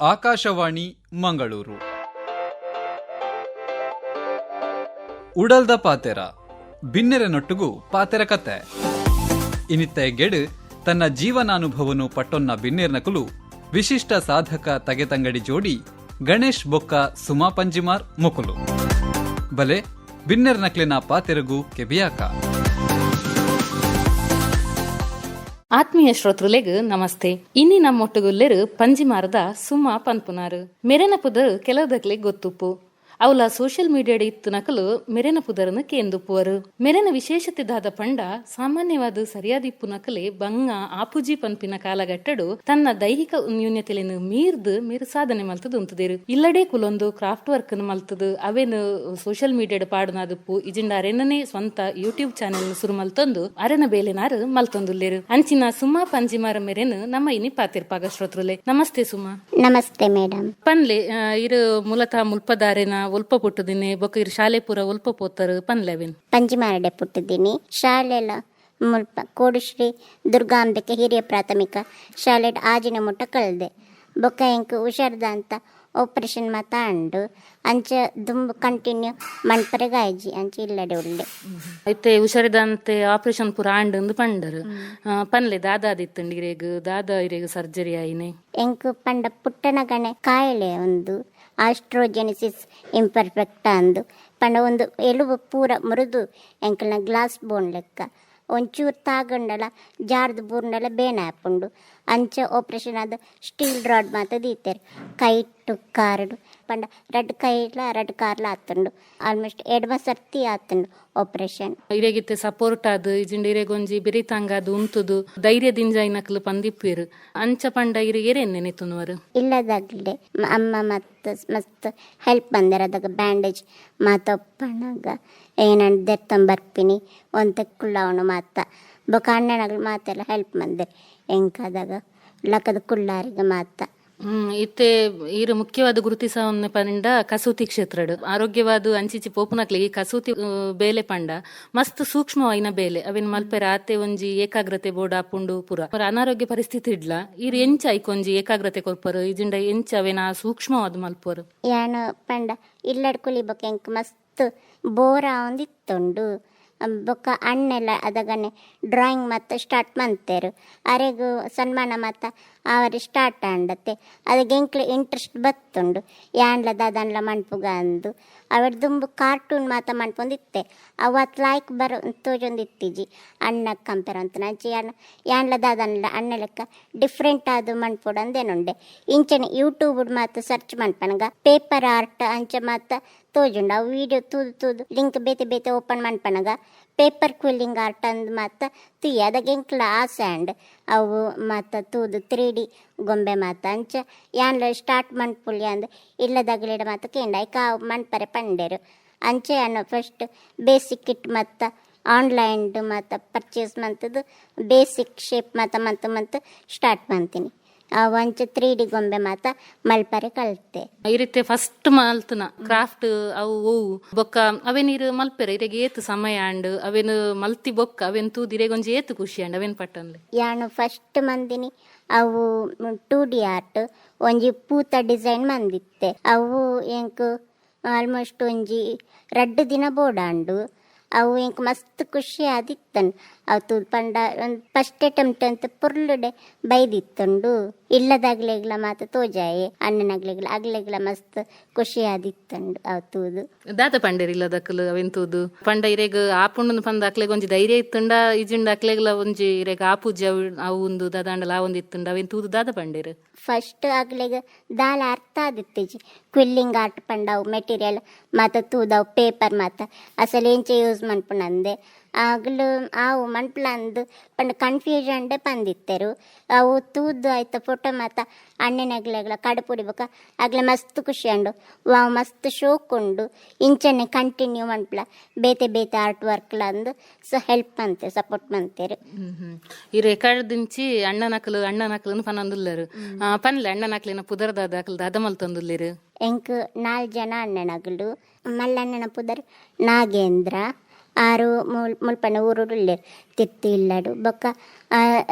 ಆಕಾಶವಾಣಿ, ಮಂಗಳೂರು. ಉಡಲ್ದ ಪಾತೆರ, ಬಿನ್ನೆರೆನೊಟ್ಟುಗೂ ಪಾತೆರ ಕತೆ. ಇನಿತ್ತ ಗೆಡು ತನ್ನ ಜೀವನಾನುಭವನು ಪಟ್ಟೊನ್ನ ಬಿನ್ನೆರ್ನಕುಲು ವಿಶಿಷ್ಟ ಸಾಧಕ ತಗೆತಂಗಡಿ ಜೋಡಿ ಗಣೇಶ್ ಬೊಕ್ಕ ಸುಮಾ ಪಂಜಿಮಾರ್ ಮುಕುಲು. ಬಲೆ, ಬಿನ್ನೆರ್ನಕ್ಲಿನ ಪಾತೆರಗೂ ಕೆಬಿಯಾಕ. ಆತ್ಮೀಯ ಶ್ರೋತೃಲೆಗ್ ನಮಸ್ತೆ. ಇನ್ನಿ ನಮ್ಮೊಟ್ಟುಗುಲ್ಲೆರು ಪಂಜಿಮಾರದ ಸುಮ್ಮ ಪನ್ಪುನಾರು. ಮೆರೆನ ಪುದರ್ ಕೆಲದಕ್ಲೆ ಗೊತ್ತುಪ್ಪು. ಅವಲ ಸೋಷಿಯಲ್ ಮೀಡಿಯಾಡ ಇತ್ತು ನಕಲು ಮೆರೆನ ಪುದರನ್ನು ಕೇಂದುಪುವರು ಮೆರೆನ ವಿಶೇಷತೆ ದಾದ ಪಂಡ ಸಾಮಾನ್ಯವಾದ ಸರಿಯಾದಿಪ್ಪು ನಕಲೆ ಬಂಗ ಆಪುಜಿ ಪನ್ಪಿನ ಕಾಲಗಟ್ಟಡು ತನ್ನ ದೈಹಿಕ ನ್ಯೂನ್ಯತೆಯನ್ನು ಮೀರ್ದು ಮೇರು ಸಾಧನೆ ಮಲ್ತದು ಉಂತದೇರು. ಇಲ್ಲಡೆ ಕುಲೊಂದು ಕ್ರಾಫ್ಟ್ ವರ್ಕ್ ಮಲ್ತದು ಅವೇನು ಸೋಷಿಯಲ್ ಮೀಡಿಯಾದ ಪಾಡನಾದಪ್ಪು ಇಜಿಂಡ ಅರೆನೇ ಸ್ವಂತ ಯೂಟ್ಯೂಬ್ ಚಾನೆಲ್ ಸುರು ಮಲ್ತೊಂದು ಅರೆನ ಬೇಲೆನಾರು ಮಲ್ತೊಂದುಲ್ಲೇರು. ಅಂಚಿನ ಸುಮಾ ಪಂಜಿಮಾರ ಮೆರೆನು ನಮ್ಮ ಇನಿ ಪಾತಿರ್ಪಾಗ ಶ್ರೋತೃಲೆ. ನಮಸ್ತೆ ಸುಮಾ. ನಮಸ್ತೆ ಮೇಡಮ್. ಪನ್ಲೆ ಇರು ಮೂಲತಃ ಮುಲ್ಪದಾರೆನ ಒಲ್ಪ ಪುಟ್ಟದಿನಿ ಬೊಕ್ಕ ಇರ್ ಶಾಲೆ ಪೂರ ಒಲ್ಪ ಪೋತರು ಪಂಜಿ ಮಾರಡೆ ಪುಟ್ಟದಿನಿ ಶಾಲೆಲ ಮುಲ್ಪ ಕೋಡುಶ್ರೀ ದುರ್ಗಾಂಬಿಕೆ ಹಿರಿಯ ಪ್ರಾಥಮಿಕ ಶಾಲೆ ಆಜಿನ ಮುಟ್ಟ ಕಳ್ದೆ. ಬೊಕ್ಕ ಎಂಕ್ ಹುಷಾರ್ದ ಅಂತ ಆಪರೇಷನ್ ಮಾತ ಅಂಡು ಅಂಚ ದುಂಬ ಕಂಟಿನ್ಯೂ ಮಣ್ಪರೆ ಗಾಯಜಿ ಅಂಚ ಇಲ್ಲಡೆ ಉಳ್ಳೆ ಐತೆ ಹುಷಾರಿದಂತೆ ಆಪರೇಷನ್ ಪೂರ ಅಂದು ಪಂಡರು. ಪನ್ಲೆ ದಾದಾದಿತ್ತಂಡು ಇರೇಗು ದಾದ ಇರೇಗು ಸರ್ಜರಿ ಆಯ್ನೆ. ಎಂಕ್ ಪಂಡ ಪುಟ್ಟನ ಗಣೆ ಕಾಯಿಲೆ ಒಂದು ಆಸ್ಟ್ರೋಜೆನಿಸಿಸ್ ಇಂಪರ್ಫೆಕ್ಟ್ ಅಂದು. ಪಂಡ ಒಂದು ಎಲುಬು ಪೂರ ಮೃದು ಎಂಕಲ್ನ ಗ್ಲಾಸ್ ಬೋನ್ ಲೆಕ್ಕ. ಒಂಚೂರು ತಾಗಂಡಲ ಜಾರ್ದು ಬೂರ್ನೆಲ್ಲ ಬೇನೆ ಹಾಪುಂಡು ಅಂಚ ಆಪ್ರೇಷನ್ ಆದ ಸ್ಟೀಲ್ ರಾಡ್ ಮಾತ ದೀತೆರ್. ಕೈಟು ಕಾರ್ಡು ಪಂಡ ರಡ್ ಕೈಲ ರಡ್ ಕಾರ್ಲ ಆತುಂಡು. ಆಲ್ಮೋಸ್ಟ್ ಎಡ್ಮ ಸರ್ತಿ ಆತುಂಡು ಆಪರೇಷನ್ ಇರೆಗಿತ್ತೆ ಸಪೋರ್ಟ್ ಆದ್ ಇಜಿಂಡ ಇರೇಗೊಂಜಿ ಅದು ಉಂತುದು ಧೈರ್ಯ ದಿಂಜಾಯ್ನಕ್ಲು ಪಂದಿಪ್ಪಿರು ಅಂಚ ಪಂಡ ಇರು ಎರೆನ್ನೆ ನೆತ್ತುನವರು ಇಲ್ಲದಾಗ್ಲೆ ಅಮ್ಮ ಮತ್ತು ಮಸ್ತ್ ಹೆಲ್ಪ್ ಬಂದರ ಅದಾಗ ಬ್ಯಾಂಡೇಜ್ ಮಾತಪ್ಪಣಾಗ ಏನಂದೆ ತಂಬರ್ಪಿನಿ ಒಂದಕ್ಕುಳ್ಳ ಕುಳ್ಳವನು ಮಾತ. ಬೊಕ ಅಣ್ಣನಗಳು ಮಾತೆಲ್ಲ ಹೆಲ್ಪ್ ಮಂದೆ ಎಂಕಾದಾಗ. ಲಕ್ಕದ ಕುಳ್ಳಾರಿಗೆ ಮಾತ. ಹ್ಮ್ ಇತ್ತೆ ಇರು ಮುಖ್ಯವಾದ ಗುರುತಿಸ ಪಂಡ ಕಸೂತಿ ಕ್ಷೇತ್ರಡ್. ಆರೋಗ್ಯವಾದ ಅಂಚಿಚಿ ಪೋಪುನಕ್ಲೆ ಈ ಕಸೂತಿ ಬೇಲೆ ಪಂಡ. ಮಸ್ತ್ ಸೂಕ್ಷ್ಮವಾಯಿನ ಬೇಲೆ. ಅವಿನ ಮಲ್ಪೆ ರಾತೆ ಒಂಜಿ ಏಕಾಗ್ರತೆ ಬೋರ್ಡ್ ಆಪುಂಡು ಪುರ. ಅವ್ರ ಅನಾರೋಗ್ಯ ಪರಿಸ್ಥಿತಿ ಇಡ್ಲ. ಇರ್ ಎಂಚ ಐಕೊಂಜಿ ಏಕಾಗ್ರತೆ ಕೊರ್ಪರು. ಇಜಿಂಡ ಎಂಚ ಅವೇನ ಸೂಕ್ಷ್ಮವಾದ ಮಲ್ಪರು ಯಾನು ಪಂಡ ಇಲ್ಲಡ್ ಕುಲಿಬೊಕ ಎಂಕ್ ಮಸ್ತ್ ಬೋರ ಒಂದಿತ್ತುಂಡು. ಬೊಕ್ಕ ಅಣ್ಣೆಲ್ಲ ಅದಗನೆ ಡ್ರಾಯಿಂಗ್ ಮತ್ತು ಸ್ಟಾರ್ಟ್ ಮಂತೇರು ಅರೆಗೂ ಸನ್ಮಾನ ಮತ್ತ ಅವರಿ ಸ್ಟಾರ್ಟ್ ಆಂಡತ್ತೆ. ಅದಕ್ಕೆ ಎಂಕ್ಲೆ ಇಂಟ್ರೆಸ್ಟ್ ಬತ್ತುಂಡು. ಯಾಂಡ್ಲ ದಾದನ್ಲ ಮಣ್ಪುಗ ಅಂದು. ಅವಡ್ ದುಂಬು ಕಾರ್ಟೂನ್ ಮಾತ ಮಣ್ಪೊಂದಿತ್ತೆ. ಅವತ್ ಲಾಯ್ಕ್ ಬರೋ, ತೋಜೊಂದಿತ್ತಿಜಿ. ಅಣ್ಣ ಕಂಪೇರ್ ಅಂತ ನಂಚಿ ಯಾನ್ ಯಾಂಡ್ಲ ದಾದನ್ಲ ಅಣ್ಣ ಲೆಕ್ಕ ಡಿಫ್ರೆಂಟ್ ಆದು ಮಣ್ಪುಡು ಅಂದೇನುಂಡೆ ಇಂಚನೆ ಯೂಟ್ಯೂಬ್ ಮಾತು ಸರ್ಚ್ ಮನ್ಪನಗ ಪೇಪರ್ ಆರ್ಟ್ ಅಂಚ ಮಾತ ತೋಜುಂಡು. ಅವು ವಿಡಿಯೋ ತೂದು ತೂದು ಲಿಂಕ್ ಬೇತೆ ಬೇತೆ ಓಪನ್ ಮನ್ಪನಗ ಪೇಪರ್ ಕ್ವಿಲ್ಲಿಂಗ್ ಆರ್ಟ್ ಅಂದ್ ಮಾತ ತು ಅದಕ್ಕೆ ಕ್ಲಾಸ್ ಆ್ಯಂಡ್ ಅವು ಮತ್ತು ತೂದು ತ್ರೀ ಡಿ ಗೊಂಬೆ ಮಾತ ಅಂಚ. ಯಾನ್ಲ ಸ್ಟಾರ್ಟ್ ಮಣ್ಪುಲಿ ಅಂದ್ ಇಲ್ಲದಾಗಲಿಡ ಮಾತ ಕೇಂಡಾಯ್ ಐಕ ಅವು ಮನ್ಪರೆ ಪಂಡೆರು. ಅಂಚೆ ಅನ್ನು ಫಸ್ಟ್ ಬೇಸಿಕ್ ಕಿಟ್ ಮತ್ತು ಆನ್ಲೈನ್ದು ಮತ್ತು ಪರ್ಚೇಸ್ ಮಂತದ್ದು ಬೇಸಿಕ್ ಶೇಪ್ ಮತ್ತು ಮಂತ್ ಮಂತ್ ಸ್ಟಾರ್ಟ್ ಮಾಡ್ತೀನಿ. ಅಂಚೆ ತ್ರೀ ಡಿ ಗೊಂಬೆ ಮಾತ ಮಲ್ಪರೆ ಕಲ್ತೆ ಈ ರೀತಿ ಫಸ್ಟ್ ಮಲ್ತನ ಕ್ರಾಫ್ಟ್ ಅವು ಹೂವು ಬೊಕ್ಕ ಅವೇನ್ ಇರು ಮಲ್ಪೆರೆ ಇರೆಗ್ ಏತ್ ಸಮಯ ಅಂಡ್ ಅವೇನು ಮಲ್ತಿ ಬೊಕ್ಕ ಅವೇನ್ ತೂದ್ ಒಂಜಿ ಏತ್ ಖುಷಿ ಅಂಡ್ ಅವೇನ್ ಪಟ್ಟನ್ಲೆ ಯಾಣು ಫಸ್ಟ್ ಮಂದಿನಿ ಅವು ಟೂ ಡಿ ಆರ್ಟ್ ಒಂಜಿ ಪೂತ ಡಿಸೈನ್ ಮಂದಿತ್ತೆ. ಅವು ಎಂಕ್ ಆಲ್ಮೋಸ್ಟ್ ಒಂಜಿ ರಡ್ಡು ದಿನ ಬೋಡಾಂಡು ಅವು ಎಂಕ್ ಮಸ್ತ್ ಖುಷಿ ಆದಿತ್ತನ್. ಅವು ತೂದ್ ಪಂಡ ಒಂದು ಫಸ್ಟ್ ಅಟೆಂಪ್ಟ್ ಅಂತ ಪುರ್ಲುಡೆ ಬೈದಿತ್ತುಂಡು. ಇಲ್ಲದಾಗ್ಲೆಗ್ಲ ಮಾತ ತೋಜಾಯೆ ಅಣ್ಣನಾಗ್ಲೆಗ್ಲ ಆಗ್ಲೆಗ್ಲ ಮಸ್ತ್ ಖುಷಿ ಆದಿತ್ತಂಡು ಅವತ್ತೂದು ತೂದು ದಾತ ಪಂಡೇರಿ ಇಲ್ಲದಕ್ಕಲು ಅವೆನ್ ತೂದು ಪಂಡ ಇರೆಗ್ ಆಪುಂಡು ಪಂದ ಅಕ್ಲೆಗ್ ಒಂಜಿ ಧೈರ್ಯ ಇತ್ತುಂಡ ಇಜಿಂಡ ಅಕ್ಲೆಗ್ಲ ಒಂಜಿ ಇರೆಗ್ ಆ ಅವು ಅವು ಒಂದು ದಾದಾಂಡಲ ಆ ಒಂದು ಇತ್ತುಂಡ. ಅವೆಂತೂದು ತೂದು ದಾದ ಪಂಡೇರ್ ಫಸ್ಟ್ ಆಗ್ಲಿಗ ದಾಲ ಅರ್ಥ ಆದಿತ್ತಿಜಿ ಕ್ವಿಲ್ಲಿಂಗ್ ಆರ್ಟ್ ಪಂಡವು ಮೆಟೀರಿಯಲ್ ಮಾತ ತೂದವು ಪೇಪರ್ ಮಾತ ಅಸಲು ಎಂಚ ಯೂಸ್ ಮನ್ಪುನಂದೆ ಆಗ್ಲು ಅವು ಮನ್ಪುಲ ಅಂದು ಪಂಡ ಕನ್ಫ್ಯೂಷನ್ ಪಂದಿತ್ತೆರು ಅವು ತೂದು ಆಯ್ತ ಫೋಟೋ ಮಾತ ಅಣ್ಣನಗ್ಲೆಗ್ಲ ಕಡುಪುಡಿ ಬೊಕ ಆಗ್ಲ ಮಸ್ತ್ ಖುಷಿ ಅಂಡು. ಅವು ಮಸ್ತ್ ಶೋಕ್ ಉಂಡು. ಇಂಚನೆ ಕಂಟಿನ್ಯೂ ಮನ್ಪುಲ ಬೇತೆ ಬೇತೆ ಆರ್ಟ್ ವರ್ಕ್ಲ ಅಂದು ಸೊ ಹೆಲ್ಪ್ ಮಂತೆ ಸಪೋರ್ಟ್ ಮಂತೆರು ಈ ರೆಕಾರ್ಡ್ ದಿಂಚಿ ಅಣ್ಣನಕಲು ನಕಲು ಅಣ್ಣ ನಕಲು ಪನಂದುಲ್ಲರು ಪನ್ಲೆ ಅಣ್ಣ ನಕಲಿನ ಪುದರ್ದಾದ ಅಕಲ್ ಅದಮಲ್ ತಂದುಲ್ಲಿರು ಎಂಕ್ ನಾಲ್ ಜನ ಅಣ್ಣನಗಳು ಮಲ್ಲಣ್ಣನ ಪುದರ್ ನಾಗೇಂದ್ರ. ಆರು ಮುಲ್ ಮುಲ್ಪನ ಊರುಳ್ಳೆ ತಿತ್ತಿ ಇಲ್ಲಡು. ಬೊಕ್ಕ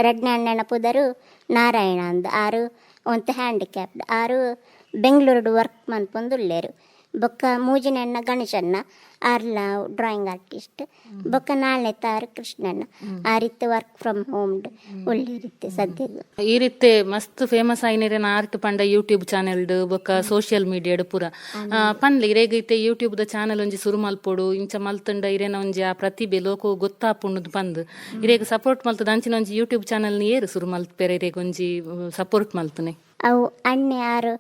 ರಡ್ನೆ ಪುದರು ನಾರಾಯಣ ಅಂದ್ ಆರು, ಒಂತ ಹ್ಯಾಂಡಿಕ್ಯಾಪ್ಡ್ ಆರು ಬೆಂಗಳೂರು ವರ್ಕ್ ಮನ್ಪೊಂದುಲ್ಲೇರು ಬೊಕ್ಕ ಮೂಜಿನಣ್ಣ ಗಣೇಶಣ್ಣ ಆರ್ಲ ಡ್ರಾಯಿಂಗ್ ಆರ್ಟಿಸ್ಟ್ ಬೊಕ್ಕ ನಾಳೆ ತಾರು ಕೃಷ್ಣಣ್ಣ ಆ ರೀತಿ ವರ್ಕ್ ಫ್ರಮ್ ಹೋಮ್. ಒಳ್ಳೆ ರೀತಿ ಸದ್ಯದ ಈ ರೀತಿ ಮಸ್ತ್ ಫೇಮಸ್ ಆಯ್ನಿರೇನ ಆರ್ಟ್ ಪಂಡ ಯೂಟ್ಯೂಬ್ ಚಾನೆಲ್ ಬೊಕ್ಕ ಸೋಷಿಯಲ್ ಮೀಡಿಯಾಡ್ ಪೂರ. ಪನ್ಲೆ ಇರೇಗ ಇತ್ತೆ ಯೂಟ್ಯೂಬ್ ದ ಚಾನೆಲ್ ಒಂಜಿ ಸುರು ಮಲ್ಪೊಡು ಇಂಚ ಮಲ್ತಂಡ ಇರೇನ ಒಂಜಿ ಆ ಪ್ರತಿಭೆ ಲೋಕ ಗೊತ್ತಾಪುಂಡು ಬಂದ್. ಇರೇಗ ಸಪೋರ್ಟ್ ಮಲ್ತದ ಅಂಚಿನ ಒಂಜಿ ಯೂಟ್ಯೂಬ್ ಚಾನೆಲ್ ಏರು ಸುರು ಮಲ್ಪೆರೆ ಇರೇಗ ಒಂಜಿ ಸಪೋರ್ಟ್ ಮಲ್ತನೆ. ಅವು ಅಣ್ಣೆ ಆರು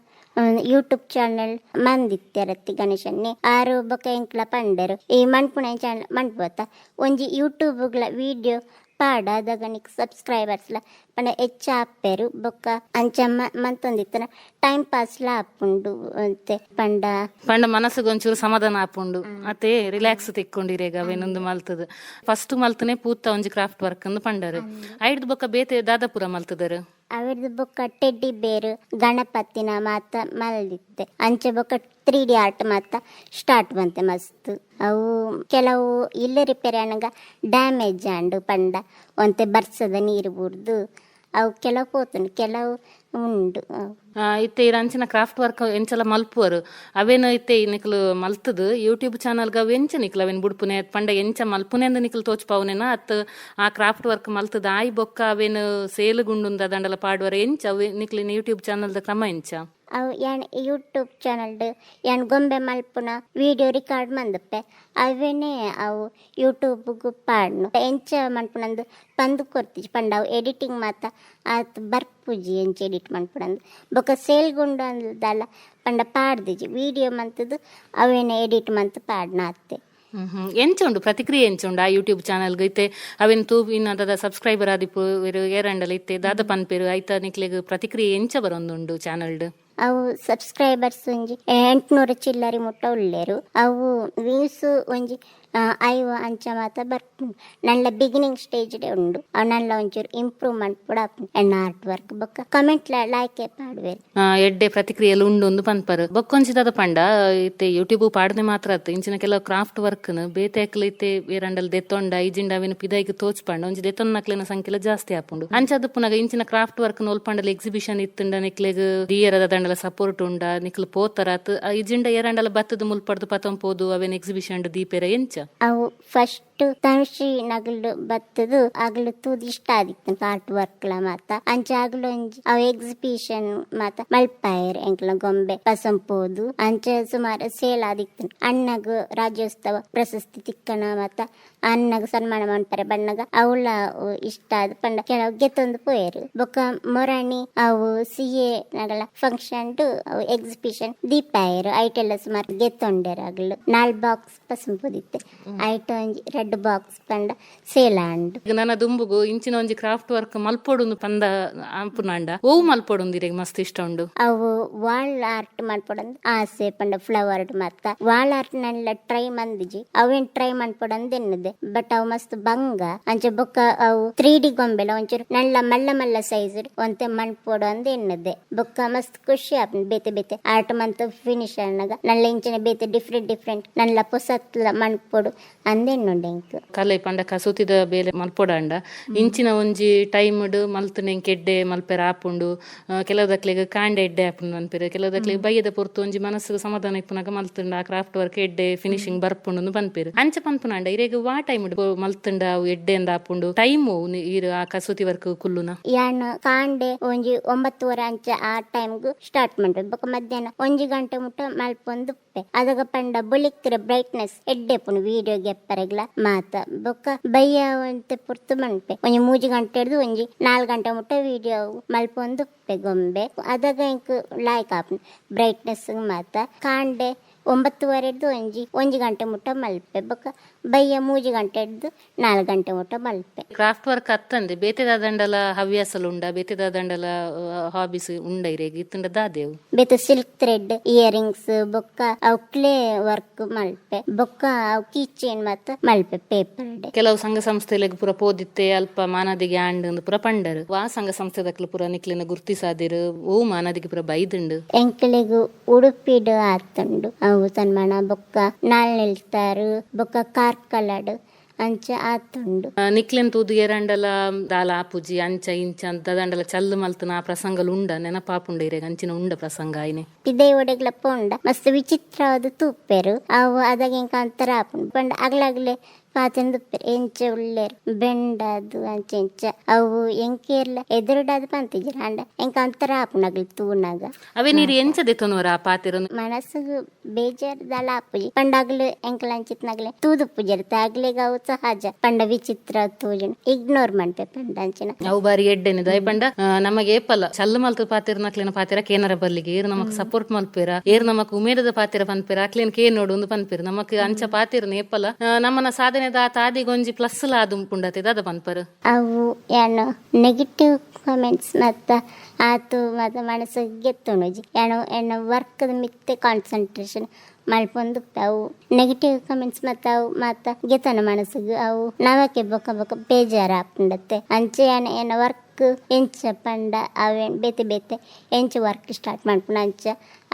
ಯೂಟ್ಯೂಬ್ ಚಾನೆಲ್ ಮಂದಿತ್ತೆರತ್ತಿ ಗಣೇಶನ್ನೆ ಆರು ಬೊಕ ಎಂಕ್ಲ ಪಂಡರು ಈ ಮಣ್ಪುಣ ಚಾನಲ್ ಮಣ್ಪೋತ ಒಂಜಿ ಯೂಟ್ಯೂಬ್ಗಳ ವಿಡಿಯೋ ಪಾಡ ಅದಾಗ ಸಬ್ಸ್ಕ್ರೈಬರ್ಸ್ಲ ಪಂಡ ಹೆಚ್ಚ ಬೊಕ್ಕ ಅಂಚ ಮಂತೊಂದಿತ್ತನ ಟೈಮ್ ಪಾಸ್ಲ ಆಪುಂಡು ಅಂತೆ ಪಂಡ ಪಂಡ ಮನಸ್ಸಿಗೆ ಒಂಚೂರು ಸಮಾಧಾನ ಆಪುಂಡು ಅತ್ತೆ ರಿಲ್ಯಾಕ್ಸ್ ತಿಕ್ಕೊಂಡಿರೇಗ ಅವೇನೊಂದು ಮಲ್ತದ ಫಸ್ಟ್ ಮಲ್ತನೆ ಪೂತ ಒಂಜಿ ಕ್ರಾಫ್ಟ್ ವರ್ಕ್ ಅಂದು ಪಂಡರು ಐಡ್ದು ಬೊಕ್ಕ ಬೇತೆ ದಾದಾಪುರ ಮಲ್ತದರು ಅವರದು ಬೊಕ್ಕ ಟೆಡ್ಡಿ ಬೇರು ಗಣಪತಿನ ಮಾತ ಮಲ್ದಿತ್ತೆ. ಅಂಚೆ ಬೊಕ್ಕ ತ್ರೀ ಡಿ ಆರ್ಟ್ ಮಾತ ಸ್ಟಾರ್ಟ್ ಬಂತೆ ಮಸ್ತ್. ಅವು ಕೆಲವು ಇಲ್ಲ ರಿಪೇರಿ ಆನಗ ಡ್ಯಾಮೇಜ್ ಆಂಡು ಪಂಡ, ಒಂತೆ ಬರ್ಸದ ನೀರು ಬುಡ್ದು ಅವು ಕೆಲವು ಪೋತುಂಡು ಕೆಲವು ಉಂಡು ಆ, ಇತ್ತೆ ಇರ ಅಂಚಿನ ಕ್ರಾಫ್ಟ್ ವರ್ಕ್ ಎಂಚಲ ಮಲ್ಪುವರು. ಅವೇನು ಇತ್ತೆ ನಿಕ್ಲು ಮಲ್ತದು? ಯೂಟ್ಯೂಬ್ ಚಾನಲ್ಗ ಅವು ಎಂಚ ನಿಕ್ಲು? ಅವೇನು ಬುಡ್ಪುನೆ ಪಂಡ ಎಂಚ ಮಲ್ಪುನೆ ಅಂದ ನಿಕ್ಲು ತೋಚ್ಪಾವುನೇನ ಅತ್ ಆ ಕ್ರಾಫ್ಟ್ ವರ್ಕ್ ಮಲ್ತದ? ಆಯ್ ಬೊಕ್ಕ ಅವೇನು ಸೇಲುಗುಂಡುಂದ ದಂಡಲ ಪಾಡುವರ ಎಂಚ? ಅವೆ ನಿಕ್ಲಿನ ಯೂಟ್ಯೂಬ್ ಚಾನಲ್ದ ಕ್ರಮ ಎಂಚ? ಅವು ಯಾನ್ ಯೂಟ್ಯೂಬ್ ಚಾನಲ್ಡ್ ಯಾನ್ ಗೊಂಬೆ ಮಲ್ಪುನ ವಿಡಿಯೋ ರೆಕಾರ್ಡ್ ಮಂದಪ್ಪೆ ಅವೇನೆ ಅವು ಯೂಟ್ಯೂಬ್ಗು ಪಾಡ್ನು. ಎಂಚ ಮಲ್ಪುನಂದು ಪಂದು ಕೊರ್ತಿಜಿ, ಪಂಡ ಅವು ಎಡಿಟಿಂಗ್ ಮಾತ, ಆತ್ ಬರ್ಪುಜಿ ಎಂಚ ಎಡಿಟ್ ಮನ್ಪುನಂದು ಬೊಕ ಸೇಲ್ಗುಂಡು ಅಂದಲ್ಲ ಪಂಡ ಪಾಡ್ದಿಜಿ. ವಿಡಿಯೋ ಮಂತದ್ದು ಅವೇನೆ ಎಡಿಟ್ ಮಂತ್ ಪಾಡ್ನ ಅತ್ತೆ ಹ್ಮ್ ಹ್ಮ್. ಎಂಚ ಉಂಡು, ಪ್ರತಿಕ್ರಿಯೆ ಎಂಚುಂಡು ಆ ಯೂಟ್ಯೂಬ್ ಚಾನಲ್ಗ ಇತ್ತೆ. ಅವೇನ್ ತೂಪಿನ ಅದ ಸಬ್ಸ್ಕ್ರೈಬರ್ ಆದಿಪ್ಪು ಏರಂಡಲ್ ಇತ್ತೆ. ದಾದ ಪನ್ಪೇರು ಐತ ನಿಕ್ಲೆಗ್ ಪ್ರತಿಕ್ರಿಯೆ ಎಂಚ ಬರೊಂದುಂಡು ಚಾನಲ್ಡ್ ಅವು ಸಬ್ಸ್ಕ್ರೈಬರ್ಸ್ ಒಂಜಿ ಎಂಟ್ನೂರು ಚಿಲ್ಲರಿ ಮುಟ್ಟ ಉಳ್ಳೇರು. ಅವು ವ್ಯೂಸ್ ಒಂಜಿ ಐವ ಅಂಚ ಮಾತ ಬರ್ಪುಂಡು ನಲ್ಲ ಬಿಗಿನಿಂಗ್ ಸ್ಟೇಜ್ ಉಂಡು. ಅವು ನಲ್ಲ ಒಂಚೂರು ಇಂಪ್ರೂವ್ಮೆಂಟ್ ಕೂಡ ಆಪುಂಡು ಎಣ್ಣ ಆರ್ಟ್ ವರ್ಕ್ ಬೊಕ್ಕ. ಕಮೆಂಟ್ ಲೈಕೆ ಪಾಡುವೆರು ಆ, ಎಡ್ಡೆ ಪ್ರತಿಕ್ರಿಯೆಲು ಉಂಡು ಒಂದು ಪನ್ಪರ್ ಬೊಕ್ಕೊಂಚಿದಾದ ಪಂಡ ಇತ್ತೆ ಯೂಟ್ಯೂಬ್ ಪಾಡ್ದೆ ಮಾತ್ರ ಅತ್ತು ಇಂಚಿನ ಕೆಲವು ಕ್ರಾಫ್ಟ್ ವರ್ಕ್ ಬೇತೆ ಅಕ್ಲ ಇತ್ತೆ ಏರಂಡಲ್ ದೆತ್ತೊಂಡ ಐಜಿಂಡ ಅವಿನ ಪಿದಾಯ್ಗೆ ತೋಚ್ಪಂಡ ಒಂಜಿ ದೆತ್ತೊಂದ ನಕ್ಲಿನ ಸಂಖ್ಯೆಲ ಜಾಸ್ತಿ ಆಪುಂಡು. ಅಂಚದ ಪುನಗ ಇಂಚಿನ ಕ್ರಾಫ್ಟ್ ವರ್ಕ್ ನೋಲ್ಪಂಡಲ ಎಕ್ಸಿಬಿಷನ್ ಇತ್ತುಂಡ ನಿಕ್ಲೆಗ್ ದಿಯರದ ದಂಡಲ ಸಪೋರ್ಟ್ ಉಂಡ ನಿಕ್ಲು ಪೋತರ ಈಜಿಂಡ ಏರಂಡಲ ಬತ್ತದ ಮುಲ್ಪಡ್ದು ಪತಂಪೋದು ಅವೇನ್ ಎಕ್ಸಿಬಿಷನ್ ದೀಪೆರ ಎಂಚ. ಅವು ಫಸ್ಟ್ ತನುಶ್ರೀ ನಗಲು ಬತ್ತದು ಆಗ್ಲು ತೂದ್ ಇಷ್ಟ ಆದಿತ್ತು. ಆರ್ಟ್ ವರ್ಕ್ ಲ ಮಾತ ಅಂಚ ಆಗ್ಲು ಒಂಜಿ ಅವು ಎಕ್ಸಿಬಿಷನ್ ಮಾತ ಮಲ್ಪಾಯರ್ ಎಂಕ್ಲ ಗೊಂಬೆ ಪಸಂಪೋದು ಅಂಚ ಸುಮಾರು ಸೇಲ್ ಆದಿತ್ತು. ಅಣ್ಣಗ ರಾಜ್ಯೋತ್ಸವ ಪ್ರಶಸ್ತಿ ತಿಕ್ಕಣ ಮಾತ ಅಣ್ಣಗ ಸನ್ಮಾನ ಮಾಡ್ತಾರೆ ಬಣ್ಣಗ ಅವಳ ಇಷ್ಟ ಆದ ಪಂಡ ಕೆಲವು ಗೆತ್ತೊಂದು ಪೋಯರು. ಬೊಕ್ಕ ಮೊರಾಣಿ ಅವು ಸಿ ಎ ನಗಲ ಫಂಕ್ಷನ್ ಅವು ಎಕ್ಸಿಬಿಷನ್ ದೀಪಾಯರು ಐಟೆಲ್ಲ ಸುಮಾರು ಗೆತ್ತೊಂಡೇರು ಆಗ್ಲು ನಾಲ್ ಬಾಕ್ಸ್ ಪಸಂಪೋದಿತ್ತೆ. ಐಟ ಒಂಜಿ ರೆಡ್ ಬಾಕ್ಸ್ ಪಂಡ ಸೇಲಾಂಡ್. ನನ್ನ ದುಂಬುಗು ಇಂಚಿನ ಒಂಜಿ ಕ್ರಾಫ್ಟ್ ವರ್ಕ್ ಮಲ್ಪೊಡುಂದು ಪಂದ ಆಂಪುನಾಂಡ. ಓವು ಮಲ್ಪೊಡುಂದಿರೆಗ್ ಮಸ್ತ್ ಇಷ್ಟ ಉಂಡು. ಅವು ವಾಲ್ ಆರ್ಟ್ ಮಾಡ್ಕೊಡಂದು ಆಸೆ ಪಂಡ ಫ್ಲವರ್ ಮತ್ತ. ವಾಲ್ ಆರ್ಟ್ ನಲ್ಲ ಟ್ರೈ ಮಂದಿಜಿ ಅವೇನ್ ಟ್ರೈ ಮಾಡ್ಕೊಡಂದು ಎನ್ನದೆ ಬಟ್ ಅವು ಮಸ್ತ್ ಬಂಗ ಅಂಚೆ ಬೊಕ್ಕ ಅವು ತ್ರೀ ಡಿ ಗೊಂಬೆಲ ಒಂಚೂರು ನಲ್ಲ ಮಲ್ಲ ಮಲ್ಲ ಸೈಜ್ ಒಂತೆ ಮಣ್ಪೊಡು ಅಂದ್ ಎನ್ನದೆ ಬೊಕ್ಕ ಮಸ್ತ್ ಖುಷಿ ಆಪುಂಡು. ಬೇತೆ ಬೇತೆ ಆರ್ಟ್ ಮಂತ್ ಫಿನಿಶ್ ಅನ್ನಗ ನಲ್ಲ ಇಂಚಿನ ಬೇತೆ ಡಿಫ್ರೆಂಟ್ ಡಿಫ್ರೆಂಟ್ ನಲ್ಲ ಪೊಸತ್ಲ ಅಂದೆ ಅಂದೆನ್ನುಂಡೆ ಕಲೆ ಪಂಡ ಕಸೂತಿದ ಬೇಲೆ ಮಲ್ಪೊಡಾಂಡ. ಇಂಚಿನ ಒಂಜಿ ಟೈಮ್ಡ್ ಮಲ್ತನೆ ಎಡ್ಡೆ ಮಲ್ಪೆರ ಆಪುಂಡು ಕೆಲವು ಕೆಲವುದಕ್ಲೆಗ್ ಕಾಂಡೆ ಎಡ್ಡೆ ಆಪುಂಡು ಕೆಲವು ಕೆಲವುದಕ್ಲೆಗ್ ಬೈಯದ ಪೊರ್ತು ಒಂಜಿ ಮನಸ್ಸು ಸಮಾಧಾನ ಇಪ್ಪುನಾಗ ಮಲ್ತುಂಡ ಆ ಕ್ರಾಫ್ಟ್ ವರ್ಕ್ ಎಡ್ಡೆ ಫಿನಿಶಿಂಗ್ ಬರ್ಪುಂಡು ಪನ್ಪೆರು ಅಂಚ ಪನ್ಪುನಾಂಡ ಇರೆಗ್ ವಾ ಟೈಮ್ ಮಲ್ತುಂಡ ಅವು ಎಡ್ಡೆ ಅಂದ ಆಪುಂಡು. ಟೈಮ್ ಇರು ಆ ಕಸೂತಿ ವರ್ಕ್ ಕುಲ್ಲುನ. ಯಾನ್ ಕಾಂಡೆ ಒಂಜಿ ಒಂಬತ್ತುವರೆ ಅಂಚ ಆ ಟೈಮ್ ಸ್ಟಾರ್ಟ್ ಮಾಡ್ಬೇಕು ಬೊಕ ಮಧ್ಯಾಹ್ನ ಒಂಜಿ ಗಂಟೆ ಮುಟ್ಟ ಮಲ್ಪೊಂದು ಅದಾಗ ಪಂಡ ಬುಲಿಕ್ರೆ ಬ್ರೈಟ್ನೆಸ್ ಎಡ್ಡೆ ಪುಣು ವಿಡಿಯೋ ಗೆಪ್ಪರೆಗ್ಲ ಮಾತ. ಬೊಕ ಬಯ್ಯ ಒಂತೆ ಪುರ್ತು ಮನ್ಪೆ ಒಂಜಿ ಮೂಜಿ ಗಂಟೆ ಹಿಡ್ದು ಒಂಜಿ ನಾಲ್ಕು ಗಂಟೆ ಮುಟ್ಟ ವಿಡಿಯೋ ಮಲ್ಪೊಂದು ಗೊಂಬೆ ಅದಾಗ ಇಂಕ್ ಲಾಯ್ಕ್ ಆಪ್ನ ಬ್ರೈಟ್ನೆಸ್ ಮಾತ. ಕಾಂಡೆ ಒಂಬತ್ತುವರೆ ಹಿಡ್ದು ಒಂಜಿ ಒಂಜಿ ಗಂಟೆ ಮುಟ್ಟ ಮಲ್ಪೆ. ಬೊಕ ಬಯ್ಯ ಮೂಜಿ ಗಂಟೆ ಹಿಡ್ದು ನಾಲ್ಕು ಗಂಟೆ ಮುಟ್ಟ ಮಲ್ಪೆ ಕ್ರಾಫ್ಟ್ ವರ್ಕ್ ಅತ್ತಂದೆ. ಬೇತೆದ ದಂಡಲ ಹವ್ಯಾಸಲು ಉಂಡ ಬೇತೆದ ದಂಡಲ ಹಾಬೀಸ್ ಉಂಡ ಇರೆಗ್. ಇತ್ತುಂಡ ದಾದೇವು. ಬೇತೆ ಸಿಲ್ಕ್ ಥ್ರೆಡ್ ಇಯರಿಂಗ್ಸ್ ಬೊಕ್ಕ ಅವು ಕ್ಲೇ ವರ್ಕ್ ಮಲ್ಪೆ. ಬೊಕ್ಕ ಅವು ಕೀ ಚೈನ್ ಮತ್ತ ಮಲ್ಪೆ ಪೇಪರ್ ಕೆಲವು ಸಂಘ ಸಂಸ್ಥೆಲೆಗ್ ಪುರ ಪೋದಿತ್ತೆ ಅಲ್ಪ ಮಾನದಿಗೆ ಆಂಡ್ ಅಂದ್ ಪೂರ ಪಂಡರ್. ವಾ ಸಂಘ ಸಂಸ್ಥೆದಕ್ಲು ಪೂರ ನಿಕ್ಲಿನ ಗುರ್ತಿಸಾದಿರು ಓ ಮಾನದಿಗೆ ಪುರ ಬೈದುಂಡು. ಎಂಕಲಿಗು ಉಡುಪಿಡು ಆತುಂಡು. ಅವು ಸನ್ಮಾನ ಬೊಕ್ಕ ನಾಳ್ ನಿಲ್ತಾರು ಬೊಕ್ಕ ಕಾರ್ಕಲಡ್ ಅಂಚ ಆತುಂಡು ನಿಕ್ಲೆನ್ ತೂದು ಎರಂಡಲ ದಾಲ ಆಪುಜಿ ಅಂಚ ಇಂಚ ಅಂತ ದಂಡಲ ಚಲ್ಲು ಮಲ್ತನ ಆ ಪ್ರಸಂಗಲು ಉಂಡ ನೆನಪಾಪುಂಡ ಇರೆಗ್ ಅಂಚಿನ ಉಂಡ ಪ್ರಸಂಗ ಆಯ್ನೆ. ಪಿದೆ ಒಡೆಗ್ಲ ಪೋಂಡ ಮಸ್ತ್ ವಿಚಿತ್ರವಾದ ತೂಪೆರು ಅವು ಅದಕ್ಕೆ ಅಂತರ ಆಪುಂಡು ಪಂಡ ಅಗ್ಲಾಗ್ಲೆ ದುಪ್ಪೆರು ಎಂಚ ಉಳ್ಳೇರು ಬೆಂಡದು ಅಂಚೆ ಇಂಚ ಅವು ಎಂಕೇರ್ಲ ಎದುರುಡಾದ ಪಂತಿಜಿರ ಅಂಡ ಎಂಕ ಅಂತರ ಆಪುನಗ್ಲಿ ತೂನಾಗ. ಅವೇ ನೀರು ಎಂಚದೆ ತೊನೋರ ಆ ಪಾತಿರ ಬೇಜಾರ್ ದಾಲ ಆಪುಜಿ ಪಂಡಾಗ್ಲು ಎಂಕಲ ಅಂಚಿತ್ನಾಗ್ಲೆ ತೂದು ಪೂಜರ್ ತಾಗ್ಲೆಗ ಅವು ಸಹಜ ಪಂಡ ವಿಚಿತ್ರ ತೂಜನ. ಇಗ್ನೋರ್ ಮಂತೆ ಪಂಡ ಅಂಚಿನ. ಅವು ಬಾರಿ ಎಡ್ಡೆನೆ ದಯಪಂಡ ಆ, ನಮಗೆ ಏಪಲ್ಲ. ಚಲ್ಲು ಮಲ್ತು ಪಾತಿರ ನಕ್ಲಿನ ಪಾತಿರ ಕೇನರ ಬರ್ಲಿಗೆ. ಏರು ನಮಕ್ ಸಪೋರ್ಟ್ ಮಲ್ಪಿರ. ಏರು ನಮಕ್ ಉಮೇರದ ಪಾತಿರ ಪನ್ಪೇರ ಅಕ್ಲಿನ ಕೇ ನೋಡು ಒಂದು ಪನ್ಪೇರ ನಮಕ್ ಅಂಚ ಪಾತಿರ ನೇಪಲ್ಲ ನಮ್ಮನ ನಮ್ಮನ ಸಾಧನೆದ ದಾತ ಗೊಂಜಿ ಪ್ಲಸ್ ಲಾದು ಪುಂಡತೆ ದಾದ ಪನ್ಪರ್ ಅವು ಏನು ನೆಗೆಟಿವ್ ಕಾಮೆಂಟ್ಸ್ ಮತ್ತ ಆತು ಮತ್ತ ಮನಸ್ಸು ಗೆತ್ತುಣುಜಿ ಏನು ಏನು ವರ್ಕ್ ಮಿತ್ತೆ ಕಾನ್ಸಂಟ್ರೇಷನ್ ಮಲ್ಪೊಂದು ಅವು. ನೆಗೆಟಿವ್ ಕಮೆಂಟ್ಸ್ ಮತ್ತೆ ಅವು, ಮತ್ತ ಗೆತನ ಮನಸ್ಸಿಗೆ ಅವು. ನಾವಕ್ಕೆ ಬೊಕ್ಕ ಬೊಕ್ಕ ಬೇಜಾರು ಆಪುಂಡತ್ತೆ ಅಂಚೆ ಏನು ಏನು ವರ್ಕ್ ಎಂಚ ಪಂಡ, ಅವೇನು ಬೇತೆ ಬೇತೆ ಎಂಚ ವರ್ಕ್ ಸ್ಟಾರ್ಟ್ ಮಾಡ್ಕೊಂಡು ಅಂಚ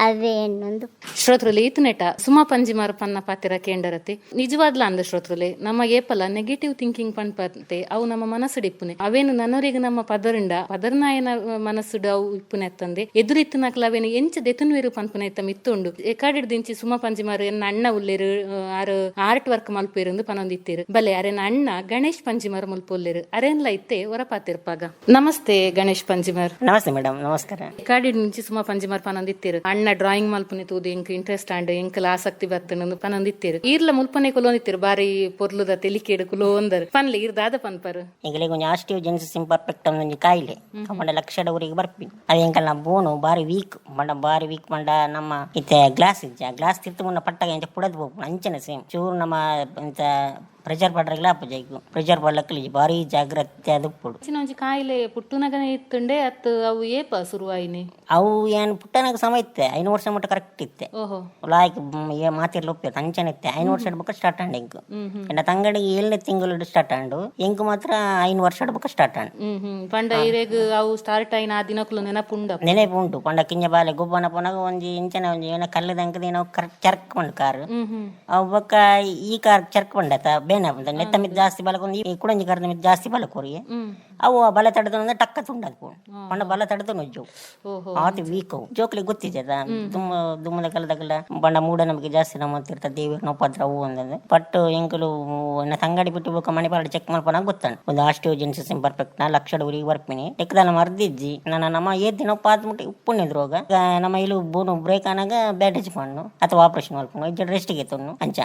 ಅವೇ ಶ್ರೋತೃಲಿ ಶ್ರೋತೃಲೆ ಈತನೆಟ ಸುಮಾ ಪಂಜಿ ಪನ್ನ ಪಾತಿರ ಕೇಂಡರತೆ. ನಿಜವಾದ್ಲ ಅಂದ ಶ್ರೋತೃಲೆ ನಮ್ಮ ಏಪಲ ನೆಗೆಟಿವ್ ಥಿಂಕಿಂಗ್ ಪನ್ಪತ್ತೆ ಅವು ನಮ್ಮ ಮನಸ್ಸು ಇಪ್ಪುನೆ. ಅವೇನು ನನ್ನವರಿಗೆ ನಮ್ಮ ಪದರಿಂದ ಪದರ್ನಾಯನ ಮನಸ್ಸುಡು ಅವು ಇಪ್ಪುನೆ ಎತ್ತಂದೆ ಎದುರಿತ್ತನಕ್ಲ ಅವೇನು ಎಂಚ ದೆತನ್ವೇರು ಪನ್ಪುನೆ ಇತ್ತ ಮಿತ್ತುಂಡು. ಎಕಾಡಿಡ್ ದಿಂಚಿ ಸುಮಾ ಪಂಜಿಮಾರು ಎನ್ನ ಅಣ್ಣ ಉಲ್ಲೇರು ಆರು ಆರ್ಟ್ ವರ್ಕ್ ಮಲ್ಪೇರು ಪನೊಂದಿತ್ತೀರು ಪನೊಂದಿತ್ತೇರು ಬಲೆ ಅರೆನ ಅಣ್ಣ ಗಣೇಶ್ ಪಂಜಿಮಾರ್ ಮುಲ್ಪೊಲ್ಲೇರು. ಅರೆನ್ಲ ಇತ್ತೆ ಹೊರಪಾತಿರ್ಪಾಗ ನಮಸ್ತೆ ಗಣೇಶ್ ಪಂಜಿಮಾರ್ ನಮಸ್ತೆ ಮೇಡಮ್ ನಮಸ್ಕಾರ. ಕಾಡಿಡ್ ಸುಮ ಸುಮಾ ಪಂಜಿಮಾರ್ ಪನೊಂದಿತ್ತೀರು ಅಣ್ಣ ಡ್ರಾಯಿಂಗ್ ಮಲ್ಪನೆ ತೂದು ಎಂಕ್ ಇಂಟ್ರೆಸ್ಟ್ ಆಂಡ್ ಎಂಕಲ ಆಸಕ್ತಿ ಬರ್ತನ ಪನೊಂದಿತ್ತೇರು ಇರ್ಲ ಮುಲ್ಪನೆ ಕುಲೋಂದಿತ್ತೇರು ಬಾರಿ ಪೊರ್ಲುದ ತೆಲಿಕೇಡು ಕುಲೋಂದರ್ ಪನ್ಲೆ ಈರ್ ದಾದ ಪನ್ಪರ್ ಈಗಲೇ ಒಂಜಿ ಆಸ್ಟಿವ್ ಜೆನ್ಸಸ್ ಇಂಪರ್ಫೆಕ್ಟ್ ಒಂದೊಂದು ಕಾಯಿಲೆ. ಮಂಡ ಲಕ್ಷದ ಊರಿಗೆ ಬರ್ಪಿನಿ. ಅದು ಎಂಕಲ್ ನಾ ಬೋನು ಬಾರಿ ವೀಕ್ ಮಂಡ ಬಾರಿ ವೀಕ್ ಮಂಡ ನಮ್ಮ ಇತ್ತೆ ಗ್ಲಾಸ್ ಇಜ್ಜ. ಗ್ಲಾಸ್ ತಿರ್ತು ಮುನ್ನ ಪಟ್ಟಾಗ ಎಂಚ ಪುಡದ್ ಹೋಗ್ಬೋದು ಅಂಚನೆ ಸೇಮ್ ಚೂರು ನಮ್ಮ ಇಂತ ಪ್ರೆಷರ್ ಪಡ್ರಗಿಲ್ಲ ಅಪ್ಪಜೈಕು ಪ್ರೆಷರ್ ಪಡ್ಲಕ್ಕಲಿ ಬಾರಿ ಪುಡು. ಹೆಚ್ಚಿನ ಒಂಜಿ ಕಾಯಿಲೆ ಪುಟ್ಟುನಗನೆ ಇತ್ತುಂಡೆ ಅತ್ ಅವು ಏಪ ಶುರುವಾಯಿನಿ ಅವು ಏನು ಪುಟ್ಟನಾಗ ಸಮ ಇತ್ತೆ ಐನೂರು ವರ್ಷ ಮಟ್ಟ ಕರೆಕ್ಟ್ ಇತ್ತೆ. ಓಹೋ. ಲಾಯ್ಕ್ ಏ ಮಾತಿರ್ಲ ಒಪ್ಪೆ ಅಂಚನೆ ಇತ್ತೆ. ಐನೂರು ವರ್ಷ ಸ್ಟಾರ್ಟ್ ಆಂಡ್ ಎಂಕು ಎನ್ನ ತಂಗಡಿಗೆ ಏಳನೇ ತಿಂಗಳು ಸ್ಟಾರ್ಟ್ ಆಂಡು ಎಂಕು ಮಾತ್ರ ಐನೂರು ವರ್ಷ ಇಡ್ಬೇಕು ಸ್ಟಾರ್ಟ್ ಆಂಡ್. ಹ್ಮ್ ಹ್ಮ್. ಪಂಡ ಇರೆಗ್ ಅವು ಸ್ಟಾರ್ಟ್ ಆಯ್ನ ಆ ದಿನಕ್ಲು ನೆನಪುಂಡ ನೆನಪು ಉಂಟು. ಪಂಡ ಕಿಂಜ ಬಾಲೆ ಗೊಬ್ಬನ ಪೊನಗ ಒಂಜಿ ಇಂಚನ ಒಂಜಿ ಏನ ಕಲ್ಲದಂಕದ ಏನೋ ಕರೆಕ್ಟ್ ಚರ್ಕ್ ಬಂಡು ಕಾರ್. ಅವು ಬೊಕ್ಕ ಈ ಕಾರ್ ಚರ್ಕ್ ಬಂಡತ. ಬೇನ ಬಂದ ನೆತ್ತ ಮಿತ್ ಜಾಸ್ತಿ ಬಲಕೊಂದು ಈ ಕುಡಂಜಿ ಕರ್ದ ಮಿತ್ ಜಾಸ್ತಿ ಬಲ ಹ್ಮ್. ಅವು ಆ ಬಲ ತಡೆದು ಟಕ್ಕ ತುಂಡದ ಪೋಣು ಬಲ ತಡೆದು ನೊಜ್ಜು ಆತು ವೀಕ್ ಅವು. ಜೋಕ್ಲಿ ಗೊತ್ತಿದ್ದದ ದುಮ್ಮ ದುಮ್ಮದ ಕಲದಗಲ ಬಣ್ಣ ಮೂಡ ನಮಗೆ ಜಾಸ್ತಿ ನಮ್ಮ ಇರ್ತ ದೇವಿನ ಉಪದ್ರ ಅವು ಒಂದಂದ್ರೆ ಬಟ್ ಎಂಕಲು ನನ್ನ ತಂಗಡಿ ಬಿಟ್ಟು ಬೇಕು ಮನೆ ಪಾಡ ಚೆಕ್ ಮಾಡ್ಪನ ಗೊತ್ತಾನ. ಒಂದು ಆಸ್ಟಿಯೋಜೆನ್ಸಿಸ್ ಪರ್ಫೆಕ್ಟ್ ನಾ ಲಕ್ಷ ಊರಿಗೆ ಬರ್ಪಿನಿ ಟೆಕ್ದಲ್ಲ ಮರ್ದಿಜ್ಜಿ ನನ್ನ ನಮ್ಮ ಏದ್ ದಿನ ಪಾತ್ ಮುಟ್ಟಿ ಉಪ್ಪುಣ್ಣಿದ್ರು ಹೋಗ ನಮ್ಮ ಇಲು ಬೋನು ಬ್ರೇಕ್ ಆನಾಗ ಬ್ಯಾಂಡೇಜ್ ಮಾಡ್ನು. ಅಥವಾ ಆಪರೇಷನ್ ಮಾಡ್ಕೊಂಡು ಇಜ್ಜ ರೆಸ್ಟ್ ತೊನ್ನು ಅಂಚ.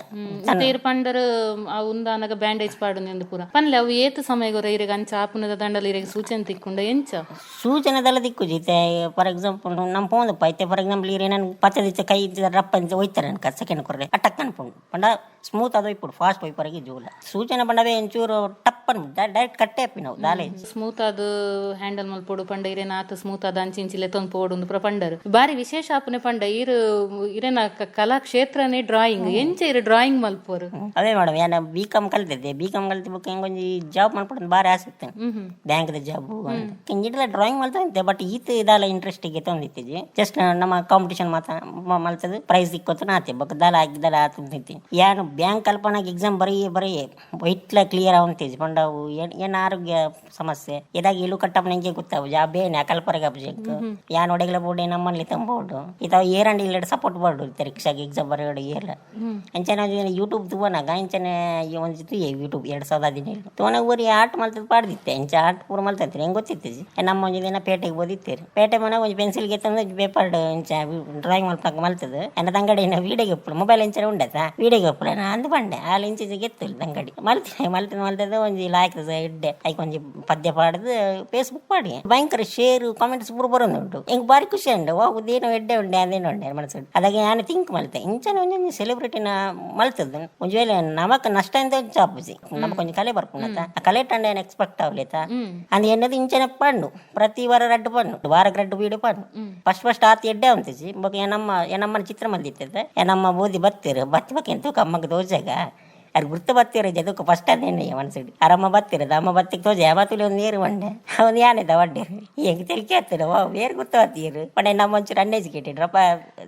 ತೇರ್ ಪಂಡರ್ ಉಂದಾನಗ ಬ್ಯಾಂಡೇಜ್ ಪಾಡು ಎಂದು ಪೂರ. ಪನ್ಲೆ ಅವು ಏತು ಸಮಯಗೊರ ಇರೆಗ್ ಅಂಚ ಆಪುನದ ದಂಡಲ ಇರೆಗ್ ಸೂಚನೆ ತಿಕ್ಕೊಂಡ ಎಂಚ? ಸೂಚನೆದೆಲ್ಲ ದಿಕ್ಕು ಜೀತೆ ಫಾರ್ ಎಕ್ಸಾಂಪಲ್ ನಮ್ಮ ಫೋನ್ ಪೈತೆ ಫಾರ್ ಎಕ್ಸಾಂಪಲ್ ಇರೇ ನಾನು ಪತ್ತೆ ದಿಚ್ಚ ಕೈ ರಪ್ಪ ಅಂತ ಹೋಯ್ತಾರೆ ಅನ್ಕ ಸೆಕೆಂಡ್ ಕೊರ್ರೆ. ಅಟಕ್ ಅನ್ಕೊಂಡು ಪಂಡ. ಸ್ಮೂತ್ ಅದು ಇಪ್ಪುಡು ಫಾಸ್ಟ್ ವೈಪರಿಗೆ ಜೂಲ. ಸೂಚನೆ ಬಂಡವೇ ಎಂಚೂರು ಟಪ್ಪನ್ ಡೈರೆಕ್ಟ್ ಕಟ್ಟೆ ಅಪ್ಪಿ ನಾವು ದಾಲೆ ಸ್ಮೂತ್ ಅದು ಹ್ಯಾಂಡಲ್ ಮಲ್ಪೊಡು ಪಂಡ ಇರೇನ ಆತ ಸ್ಮೂತ್ ಆದ ಅಂಚಿಂಚಿಲೆ ತೊಂದು ಪೋಡು ಪುರ ಪಂಡರ್. ಬಾರಿ ವಿಶೇಷ ಆಪುನೆ ಪಂಡ ಇರು ಇರೇನ ಕ- ಕಲಾ ಕ್ಷೇತ್ರನೇ ಡ್ರಾಯಿಂಗ್ ಎಂಚ ಇರು ಡ್ರಾಯಿಂಗ್ ಮಲ್ಪೋರು ಅದೇ ಮೇಡಮ್ ಏನ ಬಿ ಕಾಮ್ ಕಲ್ತಿದ್ದೆ ಬಿ ಕಾಮ್ ಕಲ್ತಿ ಬುಕ್ ಒಂದು ಜಾಬ್ ಮಾಡ್ಬಿಟ್ಟು ಬಾರಿ ಆಸೆ ಬ್ಯಾಂಕ್ ಹ್ಮ್ ಹ್ಮ್. ಬ್ಯಾಂಕ್ದ ಜಾಬ್ ಅಂತ. ಹಿಂಗಿಡ್ಲ ಡ್ರಾಯಿಂಗ್ ಮಾಡ್ತಾ ಬಟ್ ಈತ ಇದೆಲ್ಲ ಇಂಟ್ರೆಸ್ಟ್ಗೆ ತಂದಿತ್ತಿಜಿ ಜಸ್ಟ್ ನಮ್ಮ ಕಾಂಪಿಟೇಷನ್ ಮಾತ ಮ- ಮಲ್ತದ ಪ್ರೈಸ್ ನಾತಿ ಬಕ್ ದಾಲ ಆಗಿದ್ದಲ್ಲ ಆತ ನಿಂತಿ ಏನು ಬ್ಯಾಂಕ್ ಕಲ್ಪನಾಗ ಎಕ್ಸಾಮ್ ಬರೀ ಬರೀ ಇಟ್ಲ ಕ್ಲಿಯರ್ ಅವಂತೇಜ್ ಪಂಡವು ಏನ್ ಏನ್ ಆರೋಗ್ಯ ಸಮಸ್ಯೆ ಇದಾಗ ಇಲು ಕಟ್ಟಪ್ಪ ನಂಗೆ ಗೊತ್ತಾವು ಜಾಬ್ ಏನೇ ಕಲ್ಪರಗ ಅಬ್ಜೆಕ್ಟ್ ಯಾನ್ ಒಡೆಗ್ಲ ಬೋರ್ಡ್ ನಮ್ಮಲ್ಲಿ ತಂಬೋಡು ಇತಾವ ಅಂಡ್ ಇಲ್ಲ ಸಪೋರ್ಟ್ ಬೋರ್ಡ್ ಪರೀಕ್ಷಾಗ ಎಕ್ಸಾಮ್ ಬರೋಡು ಏರ್ಲ. ಅಂಚನೆ ಯೂಟ್ಯೂಬ್ ತುವನಾಗ ಅಂಚನೆ ಈ ಒಂದು ಯೂಟ್ಯೂಬ್ ಎರಡು ಸಾವಿರದ ಹದಿನೇಳು ತೋನ ಊರಿ ಆರ್ಟ್ ಮಲ್ತದ ಪಾಡ್ದಿತ್ತೆ ಹೆಂಚ ಆರ್ಟ್ ಪೂರ ಮಲ್ತೈತ್ರಿ, ಹೆಂಗೆ ಗೊತ್ತಿತ್ತು ನಮ್ಮ ಒಂದು ದಿನ ಪೇಟೆಗೆ ಓದಿತ್ತೇರಿ. ಪೇಟೆ ಮನೆ ಒಂದು ಪೆನ್ಸಿಲ್ಗೆ ತಂದು ಪೇಪರ್ ಹೆಂಚ ಡ್ರಾಯಿಂಗ್ ಮಲ್ಪಾಕ ಮಲ್ತದ. ಎನ್ನ ತಂಗಡಿ ವೀಡಿಯೋಗೆ ಒಪ್ಪಳು ಮೊಬೈಲ್ ಹೆಂಚ ಉಂಡತ್ತ ವೀಡಿಯೋಗೆ ಒಪ್ಪಳು ನಾ ಅಂದು ಬಂಡೆ ಆ ಇಂಚ ಗೆತ್ತಿಲ್ಲ ತಂಗಡಿ ಮಲ್ತೀನಿ ಮಲ್ತದ ಒಂಜಿ ಲಾಯ್ಕದ ಇಡ್ಡೆ ಐಕ್ ಒಂದು ಪದ್ಯ ಪಾಡ್ದು ಫೇಸ್ಬುಕ್ ಪಾಡಿ ಭಯಂಕರ ಶೇರ್ ಕಾಮೆಂಟ್ಸ್ ಪೂರ ಬರೋದು ಹೆಂಗ್ ಬಾರಿ ಖುಷಿ ಉಂಡು ವಾ ಉದೇನೋ ಎಡ್ಡೆ ಉಂಡೆ ಅದೇನು ಉಂಡೆ ಮನಸ್ಸು ಅದಾಗ ನಾನು ಥಿಂಕ್ ಮಲ್ತೆ ಇಂಚನೆ ಒಂಜೊಂದು ಸೆಲೆಬ್ರಿಟಿನ ಮಲ್ತದ. ಒಂದು ವೇಳೆ ನಮಕ್ ನಷ್ಟ ಅಂತ ಚಾಪುಸಿ ನಮಕ್ ಕೊಂಚ ಕಲೆ ಬರ್ಕೊಂಡತ ಆ ಕಲೆ ಟಂಡ ಏನು ಎಕ್ಸ್ಪೆಕ್ಟ್ ಆಗ್ಲೇತ ಅಂದ್ ಎನ್ನದು ಇಂಚನೆ ಪಣ್ಣು ಪ್ರತಿ ವಾರ ರಡ್ಡು ಪಣ್ಣು ವಾರಕ್ಕೆ ರಡ್ಡು ವೀಡಿಯೋ ಪಣ್ಣು ಫಸ್ಟ್ ಫಸ್ಟ್ ಆತ ಎಡ್ಡೆ ಅಂತಿಸಿ ಬೊಕ ಏನಮ್ಮ ಏನಮ್ಮನ ಚಿತ್ರ ಮಲ್ದಿತ್ತದ ಏನಮ್ಮ ಬೋದಿ ಬತ್ತೀರು ಬತ್ತಿ ಬಕ್ಕೆ ಎಂತ ಕಮ್ಮಗ ದೋಜಾಗ ಯಾರು ಗುರ್ತು ಬತ್ತೀರ ಅದಕ್ಕೆ ಫಸ್ಟ್ ಅದೇನೆ ಮನಸ್ಸಿಡಿ ಅರಮ್ಮ ಬತ್ತೀರ ಅಮ್ಮ ಬತ್ತಿಗೆ ತೋಜ ಯಾವತ್ತೂ ಒಂದು ನೀರು ಬಂಡೆ ಅವ್ನು ಯಾನಿದ ಒಡ್ಡೇರು ಹೆಂಗ್ ತೆಲಿಕೆ ಹತ್ತಿರ ವಾ ಬೇರೆ ಗೊತ್ತು ಹತ್ತೀರು ಪಡೆ ನಮ್ಮ ಒಂಚೂರು ಅನ್ಎಜುಕೇಟೆಡ್ ರಪ್ಪ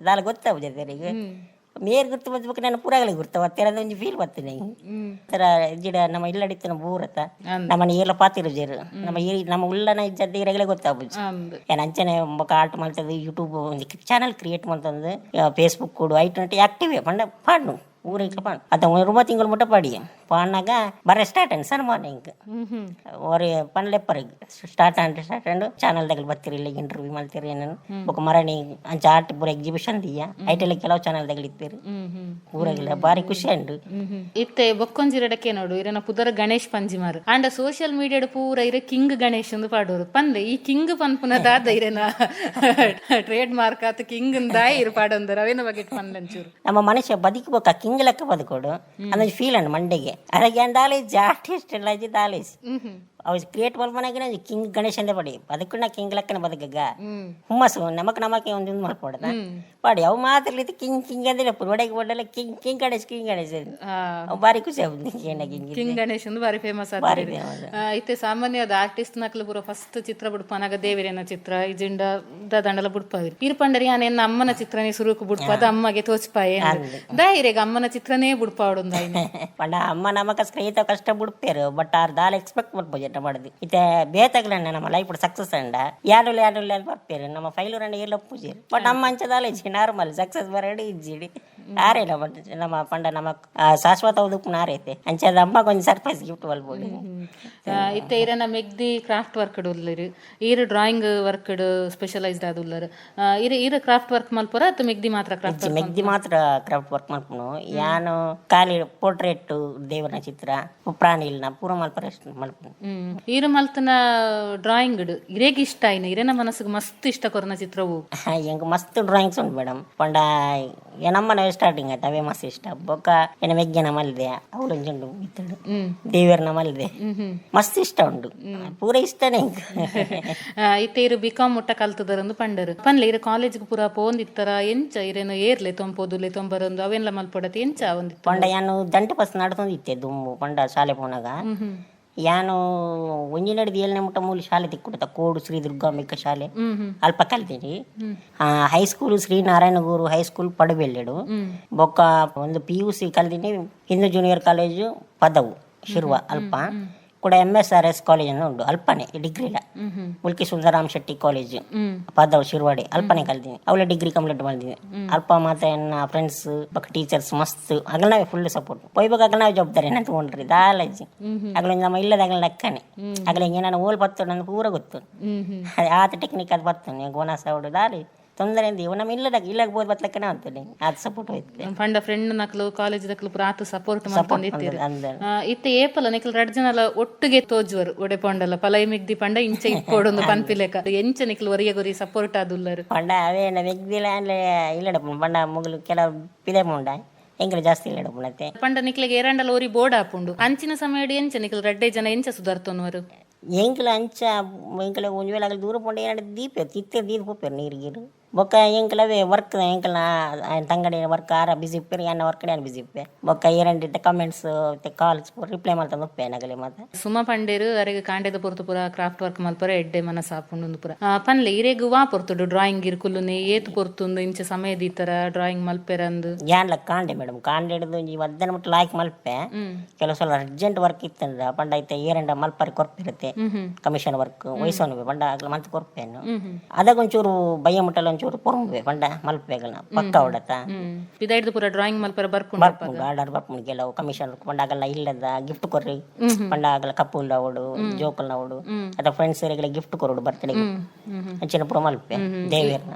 ದಾಲ ಗೊತ್ತಾವು ಜೊತೆರಿಗೆ ಮೇರ್ ಗುರ್ತು ಬದ್ಬೇಕು ನಾನು ಪೂರಾಗಲಿ ಗುರ್ತ ಒತ್ತಿರ ಒಂಜಿ ಫೀಲ್ ಬರ್ತೇನೆ ತರ ಜಿಡ ನಮ್ಮ ಇಲ್ಲಡಿತ್ತಿನ ಊರತ ನಮ್ಮ ಏಲ ಪಾತಿರು ಜೇರು. ನಮ್ಮ ಈ ನಮ್ಮ ಉಳ್ಳನ ಇಜ್ಜದ್ದು ಇರಗಲೇ ಗೊತ್ತಾಗ್ಬೋದು ಏನ್ ಅಂಚನೆ ಒಬ್ಬ ಆರ್ಟ್ ಮಾಡ್ತದೆ ಯೂಟ್ಯೂಬ್ ಒಂದು ಚಾನಲ್ ಕ್ರಿಯೇಟ್ ಮಾಡ್ತಂದು ಫೇಸ್ಬುಕ್ ಕೊಡು ಐಟ್ ನಟಿ ಆಕ್ಟಿವ್ ಪಂಡ ಪಾಡ್ನು. ಊರಿಗೆ பாடு. ಅದ ರೂಮ ತಿಂಗಳು மட்டும் ಪಾಡಿ பாடினாக்க வர ಸ್ಟಾರ್ಟ್ ஆகும் சார் ಮಾರ್ನಿಂಗ್ ஒரு ಪನ್ಲೆ ಪರಿಗೆ ಸ್ಟಾರ್ಟ್ ಅಂಡ್ ಸ್ಟಾರ್ಟ್ ಅಂಡ್ ಚಾನಲ್ ದಾಗ ಬರ್ತೀರಿ ಇಲ್ಲ ಇಂಟರ್ವ್ಯೂ ಮಾಡ್ತೀರಿ ಏನೇನು ಬೊಕ ಮರಣಿ ಅಂಚ ಆರ್ಟ್ ಪೂರ ಎಕ್ಸಿಬಿಷನ್ ದಿಯ ಐಟೆಲ್ಲ ಕೆಲವು ಚಾನಲ್ ದಾಗ ಇರ್ತೀರಿ ಊರಾಗಿಲ್ಲ ಬಾರಿ ಖುಷಿ ಅಂಡು ಇತ್ತೆ ಬೊಕ್ಕೊಂಜಿರಡಕ್ಕೆ ನೋಡು ಇರನ ಪುದರ ಗಣೇಶ್ ಪಂಜಿಮಾರು ಆಂಡ ಸೋಷಿಯಲ್ ಮೀಡಿಯಾಡ್ ಪೂರ ಇರ ಕಿಂಗ್ ಗಣೇಶ್ ಎಂದು ಪಾಡೋರು ಪಂದೆ ಈ ಕಿಂಗ್ ಪನ್ಪುನದಾದ ಇರನ ಟ್ರೇಡ್ ಮಾರ್ಕ್ ಆತ ಕಿಂಗ್ ದಾಯ ಇರು ಪಾಡೊಂದರ ಅವೇನ ಬಗ್ಗೆ ಪಂದಂಚೂರು ನಮ್ಮ ಮನುಷ್ಯ ಬದುಕಬೇಕ ಕಿಂಗ್ ಲೆಕ್ಕ ಬದುಕೋಡು ಅನ್ನೋದು ಫೀಲ್ ಅಂಡ್ ಮಂಡೆಗೆ ಅರಗೆ ಅಂದಾಲೇಜ್ ಆರ್ಟಿಸ್ಟ್ ಎಲ್ಲ ಇದ್ದಿದ್ದು ಆಲೇಜ್ ಅವ್ ಕ್ರಿಯೇಟ್ ಮಲ್ಪನಾಗಿನ ಕಿಂಗ್ ಗಣೇಶ್ ಅಂದೇ ಪಡಿ. ಬದುಕುಣ್ಣ ಕಿಂಗ್ ಲಕ್ಕನ ಬದುಕಗ. ಹುಮ್ಮಸ್ಸು ನಮಕ್ ನಮಕ್ಕೆ ಒಂದು ಇದು ಮಾಡ್ಕೊಡದ. ಪಡಿ ಅವು ಮಾತ್ರ ಕಿಂಗ್ ಕಿಂಗ್ ಅಂದ್ರೆ ಒಡೆಗೆ ಒಡ್ಡೆಲ್ಲ king king Ganesh king Ganesh ಅವ್ ಬಾರಿ ಖುಷಿ ಆಗುದು ಕಿಂಗ್ ಗಣೇಶ್ ಬಾರಿ ಫೇಮಸ್ ಬಾರಿ. ಇತ್ತೆ ಸಾಮಾನ್ಯದ ಆರ್ಟಿಸ್ಟ್ ನಕ್ಲು ಬರೋ ಫಸ್ಟ್ ಚಿತ್ರ ಬುಡ್ಪನಾಗ ದೇವಿರೇನ ಚಿತ್ರ ಇಜಿಂಡ ದಂಡಲ ಬುಡ್ಪಾವಿರಿ ಪಂಡರಿ ಆನೆನ್ನ ಅಮ್ಮನ ಚಿತ್ರನೇ ಸುರುಕು ಬಿಡ್ಪಾದ ಅಮ್ಮಗೆ ತೋಚ್ಪಾಯೆ ದಾಯಿರೆಗ ಅಮ್ಮನ ಚಿತ್ರನೇ ಬುಡ್ಪಾವಡೊಂದಾಯ್ನ ಪಂಡ ಅಮ್ಮ ನಮಕ ಸ್ನೇಹಿತ ಕಷ್ಟ ಬಿಡ್ಪೇರು ಬಟ್ ಆರ್ ದಾಲ್ ಎಕ್ಸ್ಪೆಕ್ಟ್ ಮಾಡ್ಬೋದು ಜನ ಮಾಡುದು ಇತ್ತೆ ಬೇತಾಗ್ಲಣ್ಣ ನಮ್ಮ ಲೈಫ್ ಸಕ್ಸಸ್ ಅಂಡ ಯಾರು ಯಾರು ಬರ್ಪೇರು ನಮ್ಮ ಫೈಲು ರಂಡ ಎಲ್ಲ ಪೂಜೆ ಬಟ್ ಅಮ್ಮ ಅಂಚದಾಲ ಇಜ್ಜಿ ನಾರ್ಮಲ್ ಸಕ್ಸಸ್ ಬರಡಿ ಇಜ್ಜಿಡಿ ಆರೇನ ಬಟ್ ನಮ್ಮ ಪಂಡ ನಮ್ಮ ಶಾಶ್ವತ ಉದುಕು ನಾರೈತೆ ಅಂಚದ ಅಮ್ಮ ಕೊಂಚ ಸರ್ಪ್ರೈಸ್ ಗಿಫ್ಟ್ ಬಲ್ಬೋದು ಇತ್ತೆ ಇರನ ಮೆಗ್ದಿ ಕ್ರಾಫ್ಟ್ ವರ್ಕ್ ಉಲ್ಲರು. ಈರು ಡ್ರಾಯಿಂಗ್ ವರ್ಕ್ ಸ್ಪೆಷಲೈಸ್ಡ್ ಆದ ಉಲ್ಲರು. ಇರ ಇರ ಕ್ರಾಫ್ಟ್ ವರ್ಕ್ ಮಲ್ಪುರ ಅತ್ತು ಮೆಗ್ದಿ ಮಾತ್ರ ಕ್ರಾಫ್ಟ್ ಮೆಗ್ದಿ ಮಾತ್ರ ಕ್ರಾಫ್ಟ್ ವರ್ಕ್ ಮಾಡ್ಕೊಂಡು ಯಾನು ಖಾಲಿ ಪೋರ್ಟ್ರೇಟ್ ದೇವರ ಚಿತ್ರ ಪ್ರಾಣಿಲ್ನ ಪೂರ ಮಲ್ಪರ ಮಲ್ಪುನು. ಈರು ಮಲ್ತನ ಡ್ರಾಯಿಂಗ್ ಇರೇಗ ಇಷ್ಟ ಆಯ್ನ ಇರೇನ ಮನಸ್ಸಿಗೆ ಮಸ್ತ್ ಇಷ್ಟ ಕೊರನ ಚಿತ್ರವು? ಹೆಂಗ ಮಸ್ತ್ ಡ್ರಾಯಿಂಗ್ಸ್ ಉಂಟು ಮೇಡಮ್ ಪಂಡ ಏನಮ್ಮನ ಸ್ಟಾರ್ಟಿಂಗ್ ಆಯ್ತು. ಅವೇ ಮಸ್ತ್ ಇಷ್ಟ ಬೊಕ್ಕ ಏನ ಮೆಗ್ಗೆ ಮಲ್ದೆ? ಅವಳು ಉಂಟು ಇತ್ತಡು ಹ್ಮ್. ದೇವರನ ಮಲ್ದೆ. ಹ್ಮ್ ಮಸ್ತ್ ಇಷ್ಟ ಉಂಡು ಪೂರ ಇಷ್ಟನೇ ಇತ್ತೆ ಇರು ಬಿಕಾಮ್ ಮುಟ್ಟ ಕಲ್ತದರಂದು ಪಂಡರು. ಪನ್ಲೆ ಇರು ಕಾಲೇಜ್ ಪೂರ ಪೋಂದಿತ್ತರ? ಎಂಚ ಇರೇನು ಏರ್ಲೆ ತೊಂಪೋದುಲೆ ತೊಂಬರೊಂದು? ಅವೆಲ್ಲ ಮಲ್ಪಡತಿ ಎಂಚ ಒಂದು ಪಂಡ ಯಾನು ದಂಟೆ ಪಸ್ ನಡ್ತೊಂದಿತ್ತೆ ದುಮ್ಮು. ಪಂಡ ಶಾಲೆ ಪೋನಾಗ ಯಾನು ಒಂಜಿ ನಡೆದು ಏಳನೇ ಮುಟ್ಟ ಮೂಲ ಶಾಲೆ ತಿಕ್ಕುಡ್ತ ಕೋಡು ಶ್ರೀ ದುರ್ಗಾಂಬಿಕ ಶಾಲೆ. ಅಲ್ಪ ಕಲ್ತೀನಿ high school Sree Narayana Guru high school ಪಡಬೆಲ್ಲೆಡು ಬೊಕ್ಕ ಒಂದು ಪಿ ಯು ಸಿ ಕಲ್ತೀನಿ ಹಿಂದೂ ಜೂನಿಯರ್ ಕಾಲೇಜು ಪದವು ಶಿರುವ ಅಲ್ಪ. ಕೂಡ M S R S college ಅಂತ ಉಂಟು. ಅಲ್ಪನೆ ಡಿಗ್ರಿಲ ಮುಲ್ಕಿ ಸುಂದರಾಮ್ ಶೆಟ್ಟಿ ಕಾಲೇಜ್ ಪಾದವ್ ಶಿರ್ವಾಡಿ. ಅಲ್ಪನೆ ಕಲ್ತೀನಿ ಅವಳ ಡಿಗ್ರಿ ಕಂಪ್ಲೀಟ್ ಮಾಡಿದ್ದೀನಿ ಅಲ್ಪ ಮಾತ್ರ ಎನ್ನ ಫ್ರೆಂಡ್ಸ್ ಬಕ ಟೀಚರ್ಸ್ ಮಸ್ತ್. ನಾವೇ ಫುಲ್ ಸಪೋರ್ಟ್ ಒಯ್ಬೇಕು ಆಗಲ ನಾವು ಜವಾಬ್ದಾರಿ ಏನಂತ ತಗೊಂಡ್ರಿ. ದಾಲಜ್ಜಿ ಆಗಲ ನಮ್ಮ ಇಲ್ಲದ ಆಗಲ ಲೆಕ್ಕನೆ ಆಗಲ ಹಿಂಗೆ ನಾನು ಓಲ್ ಬತ್ತು ನನಗೆ ಪೂರ ಗೊತ್ತು. ಆತ ಟೆಕ್ನಿಕ್ ಅದು ಬರ್ತೇನೆ ಗೋಣ ಸೌಡು ದಾರಿ. ತೊಂದರೆ ನಮ್ಮ ಇಲ್ಲದಾಗ ಇಲ್ಲಗ್ ಬೋದು ಬತ್ತಲಕ್ಕನ ಅಂತೇಳಿ ಅದು ಸಪೋರ್ಟ್ ಹೋಯ್ತು. ಪಂಡ ಫ್ರೆಂಡ್ ನಕ್ಲು ಕಾಲೇಜ್ ದಕ್ಲು ಪೂರ ಆತು ಸಪೋರ್ಟ್ ಮಾಡ್ಕೊಂಡಿರ್ತೀರಿ ಇತ್ತೆ ಏಪಲ ನಿಕಲ್ ರಡ್ ಜನಲ ಒಟ್ಟಿಗೆ ತೋಜುವರು ಒಡೆ ಪೊಂಡಲ ಪಲೈ ಮಿಗ್ದಿ ಪಂಡ ಇಂಚ ಇಟ್ಕೊಡೊಂದು ಪನ್ಪಿಲೆಕ ಎಂಚ ನಿಕ್ಲು ಒರಿಯ ಗುರಿ ಸಪೋರ್ಟ್ ಆದುಲ್ಲರು ಪಂಡ ಅವೇ ನಮ್ಮ ಎಗ್ದಿಲ್ಲ ಅಂದ್ರೆ ಇಲ್ಲಡ ಪಂಡ. ಮುಗಲು ಕೆಲವು ಪಿದೆ ಮುಂಡ ಹೆಂಗ್ರೆ ಜಾಸ್ತಿ ಇಲ್ಲಡ ಮತ್ತೆ ಪಂಡ ನಿಕ್ಲೆಗೆ ಎರಂಡಲ ಒರಿ ಬೋರ್ಡ್ ಹಾಪುಂಡು. ಅಂಚಿನ ಸಮಯಡ್ ಎಂಚ ನಿಕ್ಲು ರಡ್ಡೆ ಜನ ಎಂಚ ಸುಧಾರ್ತೋನ್ವರು. ಎಂಕಲ ಅಂಚ ಎಂಕಲ ಒಂಜಿ ವೇಳೆ ದೂರ ಪಂಡ ಏನಾಡ ದೀಪ ತಿತ್ತೆ ದೀಪ ಹೋಗ್ತಾರೆ ನೀರು ಗೀರು ಬೊಕ್ಕ ಎಂಕಲವೇ ವರ್ಕ್ ಎಂಕಲ ತಂಗಡಿ ವರ್ಕ್ ಆರ ಬಿಸಿ ಇಪ್ಪೇರಿ ಅನ್ನ ವರ್ಕ್ ಏನು ಬಿಸಿ ಇಪ್ಪೆ? ಬೊಕ್ಕ ಏರಂಡಿಟ್ಟ ಕಮೆಂಟ್ಸ್ ಕಾಲ್ಸ್ ರಿಪ್ಲೈ ಮಾಡ್ತಾ ಹೋಗ್ಪೆ ನಗಲಿ ಮತ್ತೆ ಸುಮ ಪಂಡೇರು ಅರೆಗೆ ಕಾಂಡೆದ ಪೊರ್ತು ಪುರ ಕ್ರಾಫ್ಟ್ ವರ್ಕ್ ಮಲ್ಪರ ಎಡ್ಡೆ ಮನ ಸಾಪುಂಡು ಪುರ. ಪನ್ಲೆ ಇರೆಗು ವಾ ಪೊರ್ತುಡು ಡ್ರಾಯಿಂಗ್ ಇರ್ಕುಲುನೆ ಏತ್ ಪೊರ್ತುಂದು ಇಂಚ ಸಮಯದ ಈ ಡ್ರಾಯಿಂಗ್ ಡ್ರಾಯಿಂಗ್ ಮಲ್ಪೆರಂದು. ಯಾನ್ಲ ಕಾಂಡೆ ಮೇಡಮ್ ಕಾಂಡೆ ಹಿಡಿದು ಈ ಒದ್ದನ ಮುಟ್ಟು ಲಾಯ್ಕ್ ಮಲ್ಪೆ. ಕೆಲವು ಸಲ ಅರ್ಜೆಂಟ್ ವರ್ಕ್ ಇತ್ತಂದ್ರ ಪಂಡ ಐತೆ ಏರಂಡ ಮಲ್ಪರಿ ಕೊರ್ಪಿರುತ್ತೆ. ಕಮಿಷನ್ ವರ್ಕ್ ವಯಸ್ಸೋನು ಪಂಡ ಮಂತ್ ಕೊರ್ಪೇನು. ಅದಕ್ಕೊಂಚೂರು ಬಯ್ಯ ಮುಟ್ಟಲ್ಲ ಒಂಚೂರು ಪೊರ್ಮುವೆ ಪಂಡ ಮಲ್ಪೆಗಳನ್ನ ಪಕ್ಕ ಹೊಡತ. ಪಿದಾಯ್ದು ಪೂರ ಡ್ರಾಯಿಂಗ್ ಮಲ್ಪರ ಬರ್ಪುಂಡು ಬರ್ಪುಂಡು ಆರ್ಡರ್ ಬರ್ಪುಂಡು ಕೆಲವು ಕಮಿಷನ್ ಪಂಡ ಆಗಲ್ಲ ಇಲ್ಲದ ಗಿಫ್ಟ್ ಕೊರ್ರಿ ಆಗಲ್ಲ ಕಪ್ಪುಲ್ ಅವಡು ಜೋಕಲ್ ಅವಡು. ಅಥವಾ ಫ್ರೆಂಡ್ಸ್ ಗಿಫ್ಟ್ ಕೊರೋಡು ಬರ್ತಡೆ ಅಂಚಿನ ಪೂರ ಮಲ್ಪೆ ದೇವಿಯರ್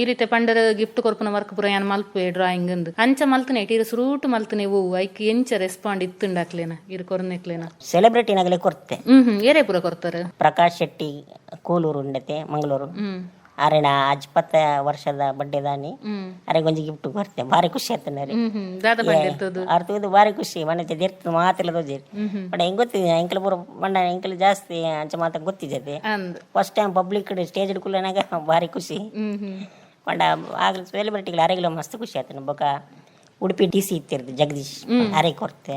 ಈ ರೀತಿ ಪಂಡರ ಗಿಫ್ಟ್ ಕೊರ್ಪುನ ವರ್ಕ್ ಪೂರ ಯಾನ್ ಮಲ್ಪೆ ಡ್ರಾಯಿಂಗ್ ಅಂದ್. ಅಂಚ ಮಲ್ತನೆ ಇಟ್ಟಿರ ಸುರೂಟ್ ಮಲ್ತನೆ ಓ ಐಕ್ ಎಂಚ ರೆಸ್ಪಾಂಡ್ ಇತ್ತುಂಡಾಕ್ಲೇನ ಇರು ಕೊರ್ನೆಕ್ಲೇನ. ಸೆಲೆಬ್ರಿಟಿನಾಗಲೇ ಕೊರ್ತೆ ಹ್ಮ್ ಹ್ಮ್. ಏರೇ ಪೂರ ಕೊರ್ತಾರೆ ಪ್ರಕಾಶ್ ಶೆಟ್ಟಿ ಕೂಲೂರು ಉಂಡತೆ ಮಂಗಳೂರು. ಅರೆನ ಅಜ್ಪತ್ತ ವರ್ಷದ ಬಡ್ಡೆ ದಾನಿ ಅರೆಗೊಂಜಿ ಅರೆ ಗೊಂಜಿ ಗಿಫ್ಟ್ ಬರ್ತೆ ಭಾರಿ ಖುಷಿ ಆಯ್ತು ರೀ ಅರ್ಥದ್ದು ಭಾರಿ ಖುಷಿ. ಮನೆ ದೇರ್ತು ಮಾತಿಲ್ಲ ದೋಜಿ ಬಟ್ ಹೆಂಗ್ ಗೊತ್ತಿದೆ ಎಂಕಲ್ ಪೂರ ಮಣ್ಣ ಎಂಕಲ್ ಜಾಸ್ತಿ ಅಂಚ ಮಾತ ಗೊತ್ತಿದೆ. ಫಸ್ಟ್ ಟೈಮ್ ಪಬ್ಲಿಕ್ ಸ್ಟೇಜ್ ಹಿಡ್ಕೊಳ್ಳೋನಾಗ ಭಾರಿ ಖುಷಿ. ಪಂಡ ಆಗ್ಲಿ ಸೆಲೆಬ್ರಿಟಿಗಳು ಅರೆಗಿಲ್ಲ ಮಸ್ತ್ ಖುಷಿ ಆಯ್ತು ಬೊಕ ಉಡುಪಿ ಡಿ ಸಿ ಇತ್ತಿರ್ದು ಜಗದೀಶ್ ಅರೆ ಕೊರ್ತೆ.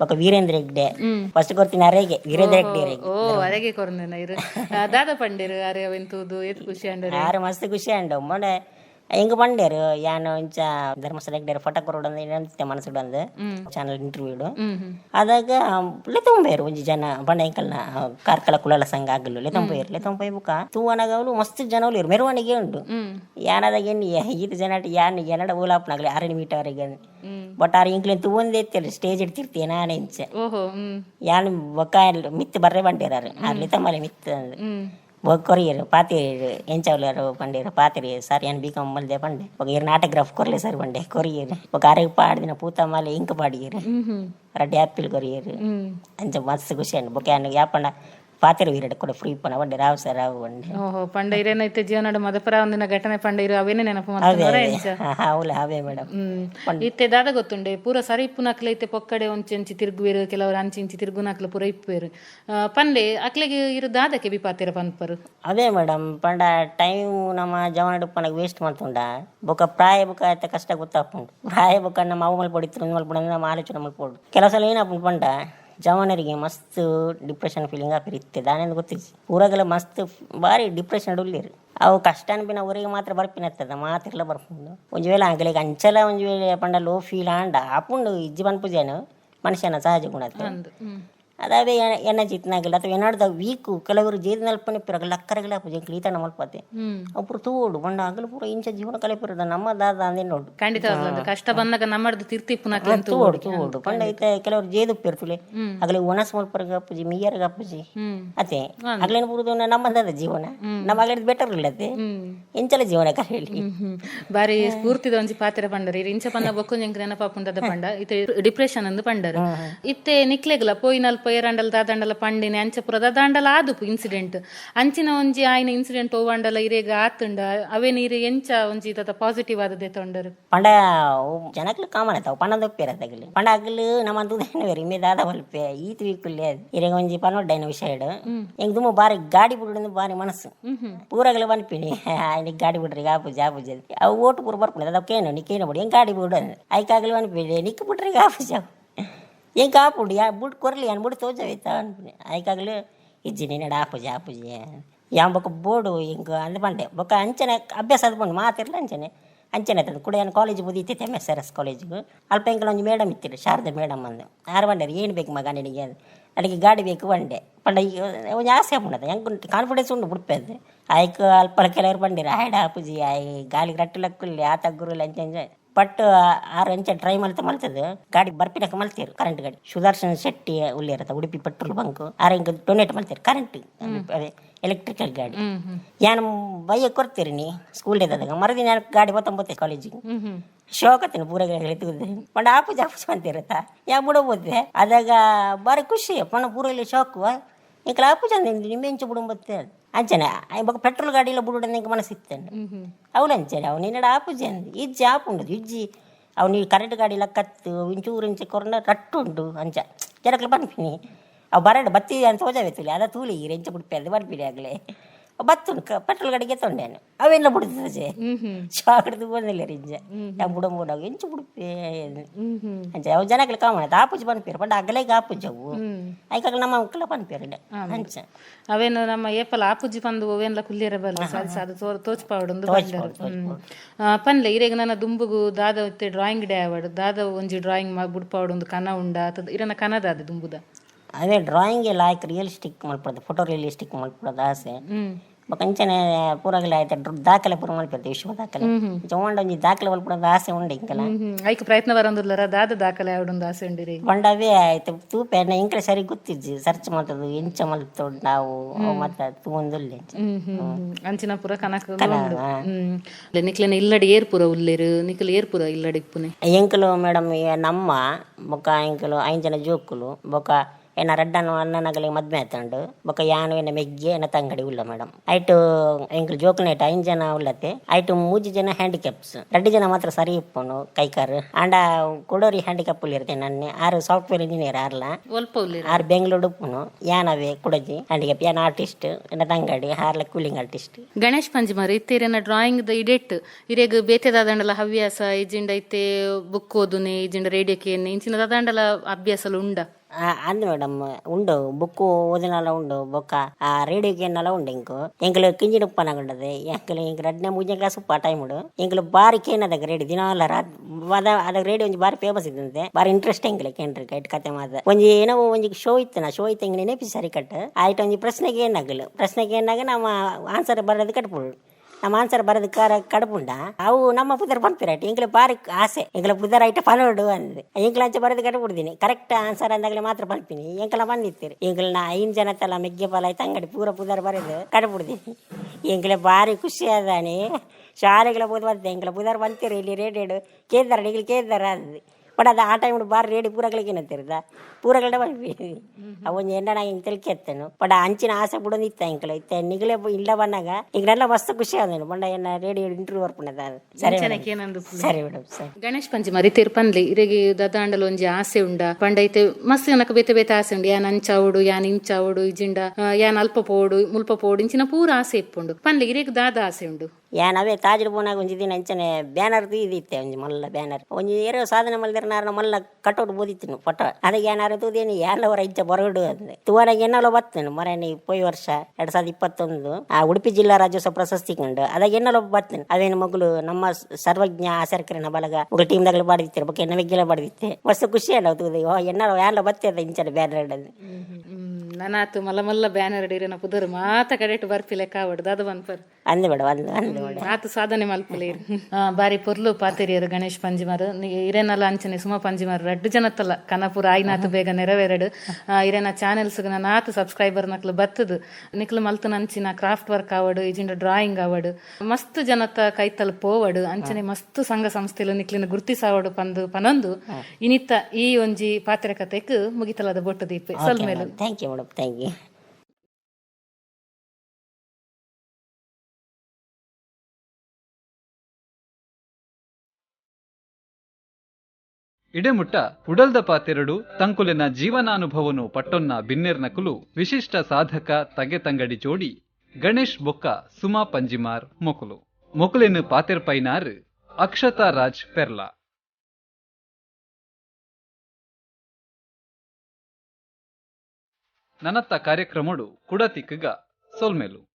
ಬೊಕ ವೀರೇಂದ್ರ ಹೆಗ್ಡೆ. ಫಸ್ಟ್ ಕೊಡ್ತೀನಿ ಅರೆಗೆ ವೀರೇಂದ್ರ ಹೆಗ್ಡೆ ಓ ಅರೆಗೆ. ಇರು. ದಾದ ಪಂಡಿರು ಅರೆ ಅವೆಂತೂದು ಏತ್ ಖುಷಿ ಅಂಡರೆ? ಯಾರು ಮಸ್ತ್ ಖುಷಿ ಅಂಡ ಮೊನ್ನೆ ಹೆಂಗ್ ಬಂಡೇರು ಯಾನು ಇಂಚ ಧರ್ಮಸ್ಥಳ ಹೆಗ್ಡೇರು ಫೋಟೋ ಕೊರೋಡು ಏನಂತೆ ಮನಸ್ಸು ಬಂದು ಚಾನಲ್ ಇಂಟರ್ವ್ಯೂಡು ಅದಾಗ ಲೆತಂಬೇರು ಒಂಜಿ ಜನ ಬಂಡ ಎಂಕಲ್ನ ಕಾರ್ಕಳ ಕುಲಲ ಸಂಘ ಆಗಲು ಲೆತಂಪೋಯರು ಲೆತಂಪೋಯ್ ಬುಕ ತೂವನಾಗ ಅವಳು ಮಸ್ತ್ ಜನ ಅವ್ರು ಮೆರವಣಿಗೆ ಉಂಟು ಯಾನದಾಗ ಏನು ಈತ ಜನ ಯಾನ್ ಏನಡ ಆರ ಆರನೇ ಮೀಟರ್ಗೆ ಬಟ್ ಆರು ಇಂಕ್ಲಿನ್ ತೂವೊಂದೇ ಎತ್ತಿಲ್ಲ ಸ್ಟೇಜ್ ಇಡ್ತಿರ್ತೀಯ ನಾನೇ ಇಂಚೆ. ಯಾನ್ ಬೊಕ್ಕ ಮಿತ್ ಬರ್ರೆ ಬಂಡೇರಾರು ಅಲ್ಲಿ ತಮ್ಮಲೆ ಮಿತ್ ಕೊರಿಯರು ಪಾತಿ ಎಂಚವ್ಲರು ಪಂಡೇರು ಪಾತಿರಿ ಸರ್ ಏನು ಬೀಕಂ ಮಲ್ದೆ ಪಂಡೆ ಒಗ ಇರ್ ನಾಟಗ್ರಾಫ್ ಕೊರ್ಲೆ ಸರ್ ಪಂಡೆ ಕೊರಿಯರು ಒಗ ಅರಗ ಪಾಡ್ದಿನ ಪೂತ ಮಾಲೆ ಇಂಕ್ ಪಾಡಿಯರು ರಡ್ಡಿ ಆ್ಯಪಿಲ್ ಕೊರಿಯರು ಅಂಚ ಮಸ್ತ್ ಖುಷಿ ಅನ್ನು ಬೊಕೆ ಅನ್ನ ಯಾಪಂಡ పాత్ర వీరడు కూడా ಫ್ರೀ పన వండి ರಾವ್ సార్ ರಾವ್ వండి ಓಹೋ ಪಂಡ ಇರೇನೈತೆ ಜೀವನಡು ಮದಪರ ಒಂದಿನ ಘಟನೆ ಪಂಡ ಇರು ಅವೇನೇ ನೆನಪು ಅದೇ ಮಾಡ್ತಾರೆ ಅದೇ అవులే అవే ಇತ್ತೆ ದಾದ ಗೊತ್ತುಂಡೆ ಪೂರ ಸರಿ ಇಪ್ಪುನಕ್ಲೆ ಇತ್ತೆ ಪೊಕ್ಕಡೆ ಒಂಚಿ ಅಂಚಿ ಕೆಲವರು ಅಂಚಿ ಇಂಚಿ ತಿರುಗುನಕ್ಲೆ ಪೂರ ಇಪ್ಪುವೆರು. ಪಂಡೆ ಅಕ್ಲೆಗೆ ಇರು ದಾದಕ್ಕೆ ಬಿಪಾತಿರ ಪಂಪರು ಅದೇ ಮೇಡಂ ಪಂಡ ಟೈಮ್ ನಮ್ಮ ಜವಾನಡು ಪನಗೆ ವೇಸ್ಟ್ ಮಾಡ್ತುಂಡ. ಬೊಕ ಪ್ರಾಯ ಬೊಕ ಆಯ್ತ ಕಷ್ಟ ಗೊತ್ತಾಪುಂಡು. ಪ್ರಾಯ ಬೊಕ ನಮ್ಮ ಅವು ಮಲ್ಪೊಡಿತ್ತು ಮಲ್ಪೊಡ ನಮ್ಮ ಆಲೋಚನೆ ಮಲ್ಪೊಡು. ಕೆಲವು ಸಲ ಏನಾಗ್ಪುಂಡು ಪಂಡ? ಜವನರಿಗೆ ಮಸ್ತ್ ಡಿಪ್ರೆಷನ್ ಫೀಲಿಂಗ್ ಆಪಿರಿತ್ತೆ ದಾನೆಂದು ಗೊತ್ತಿಸಿ ಊರಾಗೆಲ್ಲ ಮಸ್ತ್ ಭಾರಿ ಡಿಪ್ರೆಷನ್ ಉಳ್ಳೇರು ಅವು ಕಷ್ಟ ಅನ್ಬಿನ ಊರಿಗೆ ಮಾತ್ರ ಬರ್ಪಿನತ್ತದ ಮಾತಿರ್ಲ ಬರ್ಪುಂಡು ಒಂಜು ವೇಳೆ ಅಂಕಲಿಗೆ ಅಂಚಲ ಒಂಜು ವೇಳೆ ಪಂಡ ಲೋ ಫೀಲ್ ಆಂಡ ಆಪುಂಡು ಇಜ್ಜಿ ಬನ್ಪುಜೇನು ಮನುಷ್ಯನ ಸಹಜ ಗುಣ ಅದಾವೆ ಎಣ್ಣ ಜೀತನಾಗಿಲ್ಲ. ಅಥವಾ ಏನಾಡ್ದ ವೀಕು ಕೆಲವರು ಜೇದಿನಲ್ಲಿ ಪುರ ಲಕ್ಕರಗಳ ಪೂಜೆ ಕ್ಲೀತನ ಮಲ್ಪತೆ ಹ್ಮ್. ತೋಡು ಬಂಡ ಆಗಲು ಪೂರ ಇಂಚ ಜೀವನ ಕಲಿಪಿರದ ನಮ್ಮ ದಾದ ಅಂದೇ ನೋಡು. ಖಂಡಿತ ಕಷ್ಟ ಬಂದಾಗ ನಮ್ಮದು ತಿರ್ತಿಪ್ಪುನಕ್ಲೆ ಪುನಃ ತೂಡು ತೂಡು. ಬಂಡ ಐತೆ ಕೆಲವರು ಜೇದುಪ್ಪಿರ್ತುಲೆ ಆಗಲೇ ಒಣಸ್ ಮಲ್ಪರ್ಗ ಅಪ್ಪುಜಿ ಮಿಯರ್ಗ ಪೂಜೆ ಅತೆ ಆಗ್ಲೇನು ಬರುದು ನಮ್ಮ ದಾದ ಜೀವನ. ನಮ್ಮ ಆಗಲಿದ್ ಬೆಟರ್ ಇಲ್ಲದೆ ಇಂಚಲ ಜೀವನ ಕಲೆಯಲ್ಲಿ. ಬಾರಿ ಸ್ಫೂರ್ತಿದ ಒಂಜಿ ಪಾತ್ರ ಪಂಡರಿ. ಇಂಚ ಪಂದ ಬೊಕ್ಕೊಂಜ್ ಎಂಕ್ ನೆನಪಾಪುಂಡದ ಪಂಡ. ಇತ್ತೆ ಡಿಪ್ರೆಷನ್ ಅಂದು ಪಂಡರ್. ಇತ್ತೆ ನಿಕ್ಲೆಗ್ಲ ಪೋಯಿನಲ್ ಪೇರಂಡಲ ದಾದಂಡಲ ಪಂಡಿನ ಅಂಚಪುರ ದಾಂಡಲ ಆದುಪು ಇನ್ಸಿಡೆಂಟ್ ಅಂಚಿನ ಒಂಜಿ ಆಯ್ನ ಇನ್ಸಿಡೆಂಟ್ ಓವಾಂಡಲ ಇರೆಗ ಆತುಂಡ. ಅವೇನ ಇರೆ ಎಂಚ ಒಂಜಿ ದಾದ ಪಾಸಿಟಿವ್ ಆದದೆ ತೊಂಡರು. ಪಂಡ ಜನಕ್ಲು ಕಾಮನ್ ಆಯ್ತಾವ ಪಂಡ ದೊಪ್ಪೇರ ತಗಲಿ ಪಂಡ ಅಗ್ಲು ನಮ್ಮ ದುದೇನ ಬೇರೆ ಇಮ್ಮೆ ದಾದ ಬಲ್ಪೆ ಈತ್ ಇರೆಗ ಒಂಜಿ ಪನ್ನೊಡ್ಡೈನ ವಿಷಯ ಹೇಳು ಹೆಂಗ್ ತುಂಬ ಬಾರಿ ಗಾಡಿ ಬಿಡುವ ಬಾರಿ ಮನಸ್ಸು. ಪೂರಗಲು ಬನ್ಪಿನಿ ಆಯ್ನ ಗಾಡಿ ಬಿಡ್ರಿ ಗಾಪು ಜಾಪುಜಿ ಅವು ಓಟು ಪೂರ ಬರ್ಕೊಂಡು ಏನು ನಿಕ್ಕೇನು ಬಿಡಿ ಹೆಂಗ್ ಗಾಡಿ ಬಿಡೋದು ಐಕಾಗಲು ಬನ್ಪಿಡಿ ನಿಕ್ಕ ಬಿಡ್ರಿ ಗಾಪು ಜಾಪು ಹೆಂಗ್ ಕಾಪುಡಿ ಯಾ ಬುಡ್ ಕೊರ್ಲಿ, ಏನು ಬುಡ್ ತೋಜಾಯ್ತಾ ಇಜ್ಜಿನಿ ನಡ ಇಜ್ಜಿ ಪೂಜೆ ಆಪುಜಿ ಪೂಜೆ. ಯಾವ ಬೊಕ್ಕ ಬೋಡು, ಹಿಂಗೆ ಅಂದ ಬಂಡೆ ಬೊಕ್ಕ ಅಂಚನೆ, ಅಭ್ಯಾಸ ಅದು ಬಂಡು ಮಾತಿರ್ಲ ಅಂಚನೆ. ಅಂಚನೆ ಆಯ್ತದ ಕೂಡ, ಏನು ಕಾಲೇಜ್ ಬುದಿತ್ತಿತ್ತು ಎಂ ಎಸ್ ಆರ್ ಎಸ್ ಕಾಲೇಜಿಗೆ ಅಲ್ಪ ಹಿಂಗೆ ಒಂದು ಮೇಡಮ್ ಇತ್ತಿರು, ಶಾರದೆ ಮೇಡಮ್ ಅಂದು ಆರು ಬಂಡೆ ಏನು ಬೇಕು ಮಗ ನಿನಗೆ ಅದು. ನನಗೆ ಗಾಡಿ ಬೇಕು ಬಂಡೆ ಪಂಡ ಈಗ ಒಂದು ಆಸೆ ಉಂಡದ ಹೆಂಗೆ ಕಾನ್ಫಿಡೆನ್ಸ್ ಉಂಡು ಅದು. ಆಯ್ಕೆ ಅಲ್ಪ ಕೆಲವರು ಬಂದಿರ ಆಯ್ಡ ಪೂಜಿ, ಆಯ್, ಗಾಲಿಗೆ ರಟ್ಟು ಆ ತಗ್ಗುರು ಗುರು ಲಂಚ ಪಟ್ಟು ಆರು ಅಂಚೆ ಟ್ರೈ ಮಲ್ತ ಮಲ್ತದ ಗಾಡಿ ಬರ್ಪಿನಕ ಮಲ್ತೀರಿ ಕರೆಂಟ್ ಗಾಡಿ. ಸುದರ್ಶನ್ ಶೆಟ್ಟಿ ಉಲ್ಲಿ ಇರತ್ತ ಉಡುಪಿ ಪೆಟ್ರೋಲ್ ಬಂಕ್ ಆರಂಗ್ ಡೊನೇಟ್ ಮಾಡ್ತೀರಿ ಕರೆಂಟ್ ಅದೇ ಎಲೆಕ್ಟ್ರಿಕಲ್ ಗಾಡಿ. ಯಾನ ಬಯ್ಯ ಕೊರ್ತೀರಿ ನೀ? ಸ್ಕೂಲ್ ಇದ್ದಾಗ ಮರದಿನ ನಾನು ಗಾಡಿ ಬತ್ತೊಂಬತ್ತೆ ಕಾಲೇಜಿಗೆ ಶೋಕತಿನ ಪೂರ ಹೇಳ್ತಿದ್ದೆ ಪಂಡ ಆಪುಜ ಆಪುಜ ಅಂತಿರತ್ತ ಯಾ ಬಿಡ ಓದ್ದೆ ಅದಾಗ ಬಾರಿ ಖುಷಿ ಪಣ ಪೂರಲ್ಲಿ ಶೋಕು. ಈಗ ಆಪುಜ ನಿಮ್ಮೆಂಚು ಬಿಡುಂಬತ್ತೆ ಅಂಚನೆ ಇವಾಗ ಪೆಟ್ರೋಲ್ ಗಾಡಿಲ ಬಿಡುಡ ನಿಂಗೆ ಮನಸ್ಸಿತ್ತೇನೆ ಹ್ಮ್ ಅವನು ಅಂಚನೆ ಅವು ನಿನ್ನಡ ಆಪುಜಿ ಅಂದು. ಇಜ್ಜಿ ಆಪು ಉಂಡದು ಇಜ್ಜಿ ಅವನು ಈ ಕರೆಂಟ್ ಗಾಡಿಲ ಕತ್ತು ಇಂಚೂರು ಇಂಚೆ ಕೊರನ ರಟ್ಟು ಉಂಡು ಅಂಚ ಜನಕ್ಕೆ ಬನ್ಪಿನಿ ಅವು ಬರಡು ಬತ್ತಿ ಅಂತ ಹೋಜಾವೆತ್ತುಲಿ ಅದ ತೂಲಿ ರೆಂಚ ಬಿಡ್ಪೆ ಅದು ಬರ್ಪಿಡಿ ಆಗಲೇ. ಬತ್ತುಂಡು ಕ ಪೆಟ್ರೋಲ್ ಗಾಡಿಗೆ ತೊಂಡೇನು ಅವೆಲ್ಲ ಹ್ಮ್ ಶಾಕಡ್ದು ಬಂದಿಲ್ಲ ರಿಂಜೆ ಯಾ ಬುಡ ಬುಡ ಎಂಚು ಹ್ಮ್ ಅಂಚ ಅವು ಜನಗಳು ಕಾಮಣ ಆಪುಜಿ ಬನ್ಪೇರು ಪಂಡ ಅಗಲೇಗ ಆಪುಜಿ ಅವು. ಐಕಾಗ ನಮ್ಮ ಮಕ್ಕಳ ಬನ್ಪೇರು ಅಂಚೆ. ಅವೇನು ನಮ್ಮ ಏಪಲ ಆಪುಜಿ ಪಂದು ಅವೇನ್ಲ ಕುಲ್ಲೆರೆ ಬಲ್ಲ. ಅದು ತೋ ತೋಚ್ಪಾವಡೊಂದು ಪನ್ಲೆ ಇರೇಗ ನನ್ನ ದುಂಬುಗು ದಾದ ಇತ್ತೆ ಡ್ರಾಯಿಂಗ್ ಡೇ ಆವಡ್ ದಾದ ಒಂಜಿ ಡ್ರಾಯಿಂಗ್ ಬುಡ್ಪಾವಡೊಂದು ಕನ ಉಂಡ. ಇರನ ಅದು ದುಂಬುದ. ಅದೇ ಡ್ರಾಯಿಂಗ್ ಎಲ್ಲ ಆಯ್ತು ರಿಯಲಿಸ್ಟಿಕ್ ಮಾಡ್ಬಿಡೋದು ಫೋಟೋ ರಿಯಲಿಸ್ಟಿಕ್ ಮಾಡ್ಬಿಡೋದು ಆಸೆ. ಕಂಚನೆ ಪೂರಗಲ ಆಯ್ತು ದಾಖಲೆ ಪೂರ ಮಲ್ಪಿರ್ತೀವಿ ವಿಶ್ವ ದಾಖಲೆ. ಚೌಂಡ ಒಂಜಿ ದಾಖಲೆ ಮಲ್ಪಡೋದು ಆಸೆ ಉಂಡು ಇಂಕಲ ಐಕ್ ಪ್ರಯತ್ನ ಬರಂದುಲ್ಲರ ದಾದ ದಾಖಲೆ ಆವಡೊಂದು ಆಸೆ ಉಂಡಿರಿ. ಬಂಡವೇ ಆಯ್ತು ತೂಪೆ ಇಂಕಲ ಸರಿ ಗೊತ್ತಿಜ್ಜಿ ಸರ್ಚ್ ಮಾಡ್ತದು ಎಂಚ ಮಲ್ತೊಂಡು ನಾವು ಮತ್ತೆ ತೂಂದುಲ್ಲೆ. ಅಂಚಿನ ಪುರ ಕನಕ ನಿಕ್ಲೆನ ಇಲ್ಲಡಿ ಏರ್ಪುರ ಉಲ್ಲೇರು ನಿಕ್ಲ ಏರ್ಪುರ ಇಲ್ಲಡಿ ಪುನೆ ಎಂಕಲು ಮೇಡಮ್ ನಮ್ಮ ಬೊಕ ಎಂಕಲು ಐದು ಜನ ಜೋಕುಲು ಬೊಕ ಏನ ರಡ್ಡನು ಅಣ್ಣನಗಲಿ ಮದ್ಮೆ ಆತಂಡು. ಬೊಕ ಯಾನು ಏನ ಮೆಗ್ಗೆ ಏನ ತಂಗಡಿ ಉಲ್ಲ ಮೇಡಮ್ ಐಟು ಎಂಕಲು ಜೋಕುಲ್ ಐನ್ ಜನ ಉಲ್ಲತೆ ಐಟು ಮೂಜಿ ಜನ ಹ್ಯಾಂಡಿಕ್ಯಾಪ್ಸ್ ರಡ್ಡು ಜನ ಮಾತ್ರ ಸರಿ ಇಪ್ಪನು ಕೈಕಾರು. ಆಂಡ ಕೊಡೋರಿ ಹ್ಯಾಂಡಿಕ್ಯಾಪ್ ಉಲ್ಲಿರ್ತೆ ನನ್ನೆ. ಆರು ಸಾಫ್ಟ್ವೇರ್ ಇಂಜಿನಿಯರ್ ಆರ್ಲ. ಆರು ಬೆಂಗಳೂರು ಉಪ್ಪುನು ಯಾನವೇ ಕುಡಜಿ ಹ್ಯಾಂಡಿಕ್ಯಾಪ್ ಯಾನ ಆರ್ಟಿಸ್ಟ್ ಏನ ತಂಗಡಿ ಹಾರ್ಲ ಕೂಲಿಂಗ್ ಆರ್ಟಿಸ್ಟ್ ಗಣೇಶ್ ಪಂಜಮಾರ್ ಇತ್ತೇರನ ಡ್ರಾಯಿಂಗ್ ದ ಇಡೆಟ್. ಇರೇಗ ಬೇತೆ ದಾದಂಡಲ ಹವ್ಯಾಸ ಇಜಿಂಡ ಐತೆ ಬುಕ್ ಓದುನೆ ಇಜಿಂಡ ರೇಡಿಯೋಕ್ಕೆ ಇಂಚಿನ ದಾದಂಡಲ ಅಭ್ಯಾಸಲು ಉಂಡ. అంది మేడం ఉండు బుక్ ఓదినాల ఉండు బొక్క ఆ రేడియోకి ఎన్నల ఉండు ఇంకో ఇంకలు కింజి నొప్పనగా ఉండదు ఇంకలు ఇంక రెడ్నే ಮೂಜನೆ ಕ್ಲಾಸ್ ಉಪ್ಪ ಟೈಮುಡು ಇಂಕಲು ಬಾರಿ ಕೇನ್ ಅದಾಗ ರೇಡಿಯೋ ದಿನಾಲ ರಾತ್ ಅದ ಅದಾಗ ರೇಡಿಯೋ ಒಂಜಿ ಬಾರಿ ಫೇಮಸ್ ಇದ್ದಂತೆ ಬಾರಿ ಇಂಟ್ರೆಸ್ಟ್ ಎಂಗ್ಲೆ ಕೇನ್ರಿ ಕೈಟ್ ಕತೆ ಮಾತ ಒಂಜಿ ಏನೋ ಒಂಜಿ ಶೋ ಇತ್ತು ನಾ ಶೋ ಇತ್ತು ಎಂಗ್ ನೆನಪಿ ಸರಿ ಕಟ್ ಆಯ್ತು ಒಂಜಿ ಪ್ರಶ್ನೆಗೆ ಏನಾಗಲು ಪ್ರಶ್ನೆಗೆ ಏನಾಗ ನಮ್ಮ ಆನ್ಸರ್ ಬರೋದು ಕಟ್ಬಿಡು ನಮ್ಮ ಆನ್ಸರ್ ಬರೋದು ಕರ ಕಡಪುಂಡ ಅವು ನಮ್ಮ ಪುದರ್ ಬಂತಿರಟ್ ಎಂಗ್ಲೆ ಬಾರಿ ಆಸೆ ಎಂಗ್ಲ ಪುದರ್ ಐಟ ಪನೋಡು ಅಂದ್ ಎಂಗ್ಲ ಅಂಚೆ ಬರೋದು ಕಟ್ಬಿಡ್ತೀನಿ ಕರೆಕ್ಟ್ ಆನ್ಸರ್ ಅಂದಾಗಲೇ ಮಾತ್ರ ಪನ್ಪಿನಿ ಎಂಕಲ ಬಂದಿತ್ತೀರಿ ಎಂಗ್ಲ ನಾ ಐನ್ ಜನ ತಲ ಮೆಗ್ಗೆ ಪಾಲ ಆಯ್ತು ಅಂಗಡಿ ಪೂರ ಪುದರ್ ಬರೋದು ಕಟ್ಬಿಡ್ತೀನಿ ಎಂಗ್ಲೆ ಬಾರಿ ಖುಷಿ ಅದಾನೆ ಶಾಲೆಗಳ ಹೋದ್ ಬಂತೆ ಎಂಗ್ಲ ಪುದರ್ ಬಂತೀರಿ ಇಲ್ಲಿ ರೇಡಿಯೋಡು ಕೇದಾರ ಈಗಲೇ ಕೇದಾರ ಅಂದ್ ಬಟ್ ಅದು ಆ ಟೈಮ್ ಬಾರಿ ರೇಡಿ ಪೂರಗಳಿಗೆ ಏನಂತಿರದ ಪೂರಗಡೆ ಬಂದ್ವಿ ಅವನ್ ಎಂಡ ಹಿಂಗೆ ತಿಳ್ಕೆ ಎತ್ತನು ಬಟ್ ಅಂಚಿನ ಆಸೆ ಬಿಡೋದು ಇತ್ತ ಇಂಕಲ ಇತ್ತ ನಿಗಲೇ ಬ- ಇಲ್ಲ ಬಂದಾಗ ಈಗನೆಲ್ಲ ಮಸ್ತ್ ಖುಷಿ ಆದೇನು ಬಂಡ ಏನ ರೇಡಿಯೋ ಇಂಟರ್ವ್ಯೂ ಬರ್ಪುಣದ ಸರಿ madam. ಏನಂದು ಸರಿ ಮೇಡಮ್ ಸರಿ ಗಣೇಶ್ ಪಂಚಮ ರಿತೇರ್ ಪನ್ಲಿ ಇರೆಗೆ ದದಾಂಡಲ ಒಂಜಿ ಆಸೆ ಉಂಡ ಪಂಡೈತೆ ಮಸ್ತ್ ಜನಕ ಬೇತೆ ಬೇತೆ ಆಸೆ ಉಂಡು ಯಾನ್ ಅಂಚಾವುಡು ಯಾನ್ ಇಂಚಾವುಡು ಇಜಿಂಡ ಆ, ಯಾನ್ ಅಲ್ಪ ಪೋಡು ಮುಲ್ಪ ಪೋಡು ಇಂಚಿನ ಪೂರ ಆಸೆ ಇಪ್ಪುಂಡು ಪನ್ಲಿ ಇರೆಗ್ ದಾದ ಆಸೆ ಉಂಡು ಯಾನ್ ಅವೇ ತಾಜ್ ಬೋನಾಗ ಒಂಜಿ ದಿನ ಅಂಚನೆ ಬ್ಯಾನರ್ ಇದಿತ್ತೆ ಒಂಜಿ ಮಲ್ಲ ಬ್ಯಾನರ್. ಒಂಜಿ ಏರೋ ಸಾಧನೆ ಮಲ್ದಿರ ನಾರ ಮಲ್ಲ ಕಟೌಟ್ ಬೋದಿತ್ತು ಫೋಟೋ ಅದಕ್ಕೆ ಏನಾರ ತೂದೇನಿ ಯಾರವರ ಇಜ್ಜ ಬರಗಡು ಅಂದೆ. ತುವನಾಗ ಎನ್ನಲ್ಲ ಬತ್ತೇನು ಮರನಿ ಪೋಯ್ ವರ್ಷ, ಎರಡ್ ಸಾವಿರದ ಇಪ್ಪತ್ತೊಂದು, ಆ ಉಡುಪಿ ಜಿಲ್ಲಾ ರಾಜ್ಯೋತ್ಸವ ಪ್ರಶಸ್ತಿ ಕಂಡು. ಅದಾಗ ಎನ್ನಲ್ಲ ಬತ್ತೇನೆ. ಅವೇನು ಮಗಳು ನಮ್ಮ ಸರ್ವಜ್ಞ ಆಸರ್ಕರಿನ ಬಲಗ ಒಬ್ಬ ಟೀಮ್ ದಾಗಲು ಬಾಡಿದಿತ್ತೆ ಬಗ್ಗೆ ನಮಗೆಲ್ಲ ಬಾಡಿದಿತ್ತೆ. ಮಸ್ತ್ ಖುಷಿ ಅಲ್ಲ ತೂದೆ ಓ ಎನ್ನಲ್ಲ ಯಾರಲ್ಲ ಬತ್ತೆ ಅದ ಇಂಚನೆ ಬ್ಯಾನರ್ ಅಂದೆ. ನನಾತು ಮಲ್ಲ ಮಲ್ಲ ಬ್ಯಾನರ್ ಇರೇನ ಪುದರ್ ಮಾತ ಕಡೆಟ್ ಬರ್ಪಿಲೆ ಕಾವಡು ದಾದ ಬನ್ಪರ್ ಅಂದೆ ಮೇಡಮ್ ಅಂದೆ ಅಂದೆ ಮೇಡಮ್ ಮಾತು ಸಾಧನೆ ಮಲ್ಪಲೆ ಬಾರಿ ಪೊರ್ಲು ಪಾತಿರಿಯರು ಗಣೇಶ್ ಪಂಜಿಮಾರು ನಿ- ಇರೇನಲ್ಲ ಅಂಚನೆ ಸುಮ ಪಂಜಿಮಾರು ರಡ್ಡು ಜನತ್ತಲ್ಲ ಕನಪುರ ಆಯ್ನಾತು ಬೇಗ ನೆರವೇರಡು. ಇರೇನ ಚಾನೆಲ್ಸ್ ನಾತು ಸಬ್ಸ್ಕ್ರೈಬರ್ ನಕ್ಲು ಬತ್ತದು. ನಿಕ್ಲು ಮಲ್ತು ನಂಚಿನ ಕ್ರಾಫ್ಟ್ ವರ್ಕ್ ಆವಡು ಇಜಿಂಡ ಡ್ರಾಯಿಂಗ್ ಆವಡು. ಮಸ್ತ್ ಜನತ ಕೈತಲ್ ಪೋವಡು ಅಂಚನೆ ಮಸ್ತ್ ಸಂಘ ಸಂಸ್ಥೆಲು ನಿಕ್ಲಿನ ಗುರ್ತಿಸಾವಡು ಪಂದು ಪನೊಂದು. ಇನಿತ್ತ ಈ ಒಂಜಿ ಪಾತ್ರೆ ಕತೆಕ್ ಮುಗಿತಲದ ಬೊಟ್ಟು ದೀಪೆ. ಸಲ್ಮೇಲು. ಥ್ಯಾಂಕ್ ಯು ಥ್ಯಾಂಕ್ ಯು ಇಡೆಮುಟ್ಟ ಉಡಲ್ದ ಪಾತೆರಡು, ತಂಕುಲಿನ ಜೀವನಾನುಭವನು ಪಟ್ಟೊನ್ನ ಬಿನ್ನೆರ್ನಕುಲು ವಿಶಿಷ್ಟ ಸಾಧಕ ತಗೆ ತಂಗಡಿ ಜೋಡಿ, ಗಣೇಶ್ ಬೊಕ್ಕ, ಸುಮಾ ಪಂಜಿಮಾರ್, ಮೊಕುಲು. ಮೊಕುಲಿನ ಪಾತೆರ್ ಪೈನಾರ್ ಅಕ್ಷತಾ ರಾಜ್ ಪೆರ್ಲಾ. ನನತ್ತ ಕಾರ್ಯಕ್ರಮಡು ಕುಡತಿಕ್ಕಗ ಸೋಲ್ಮೆಲು.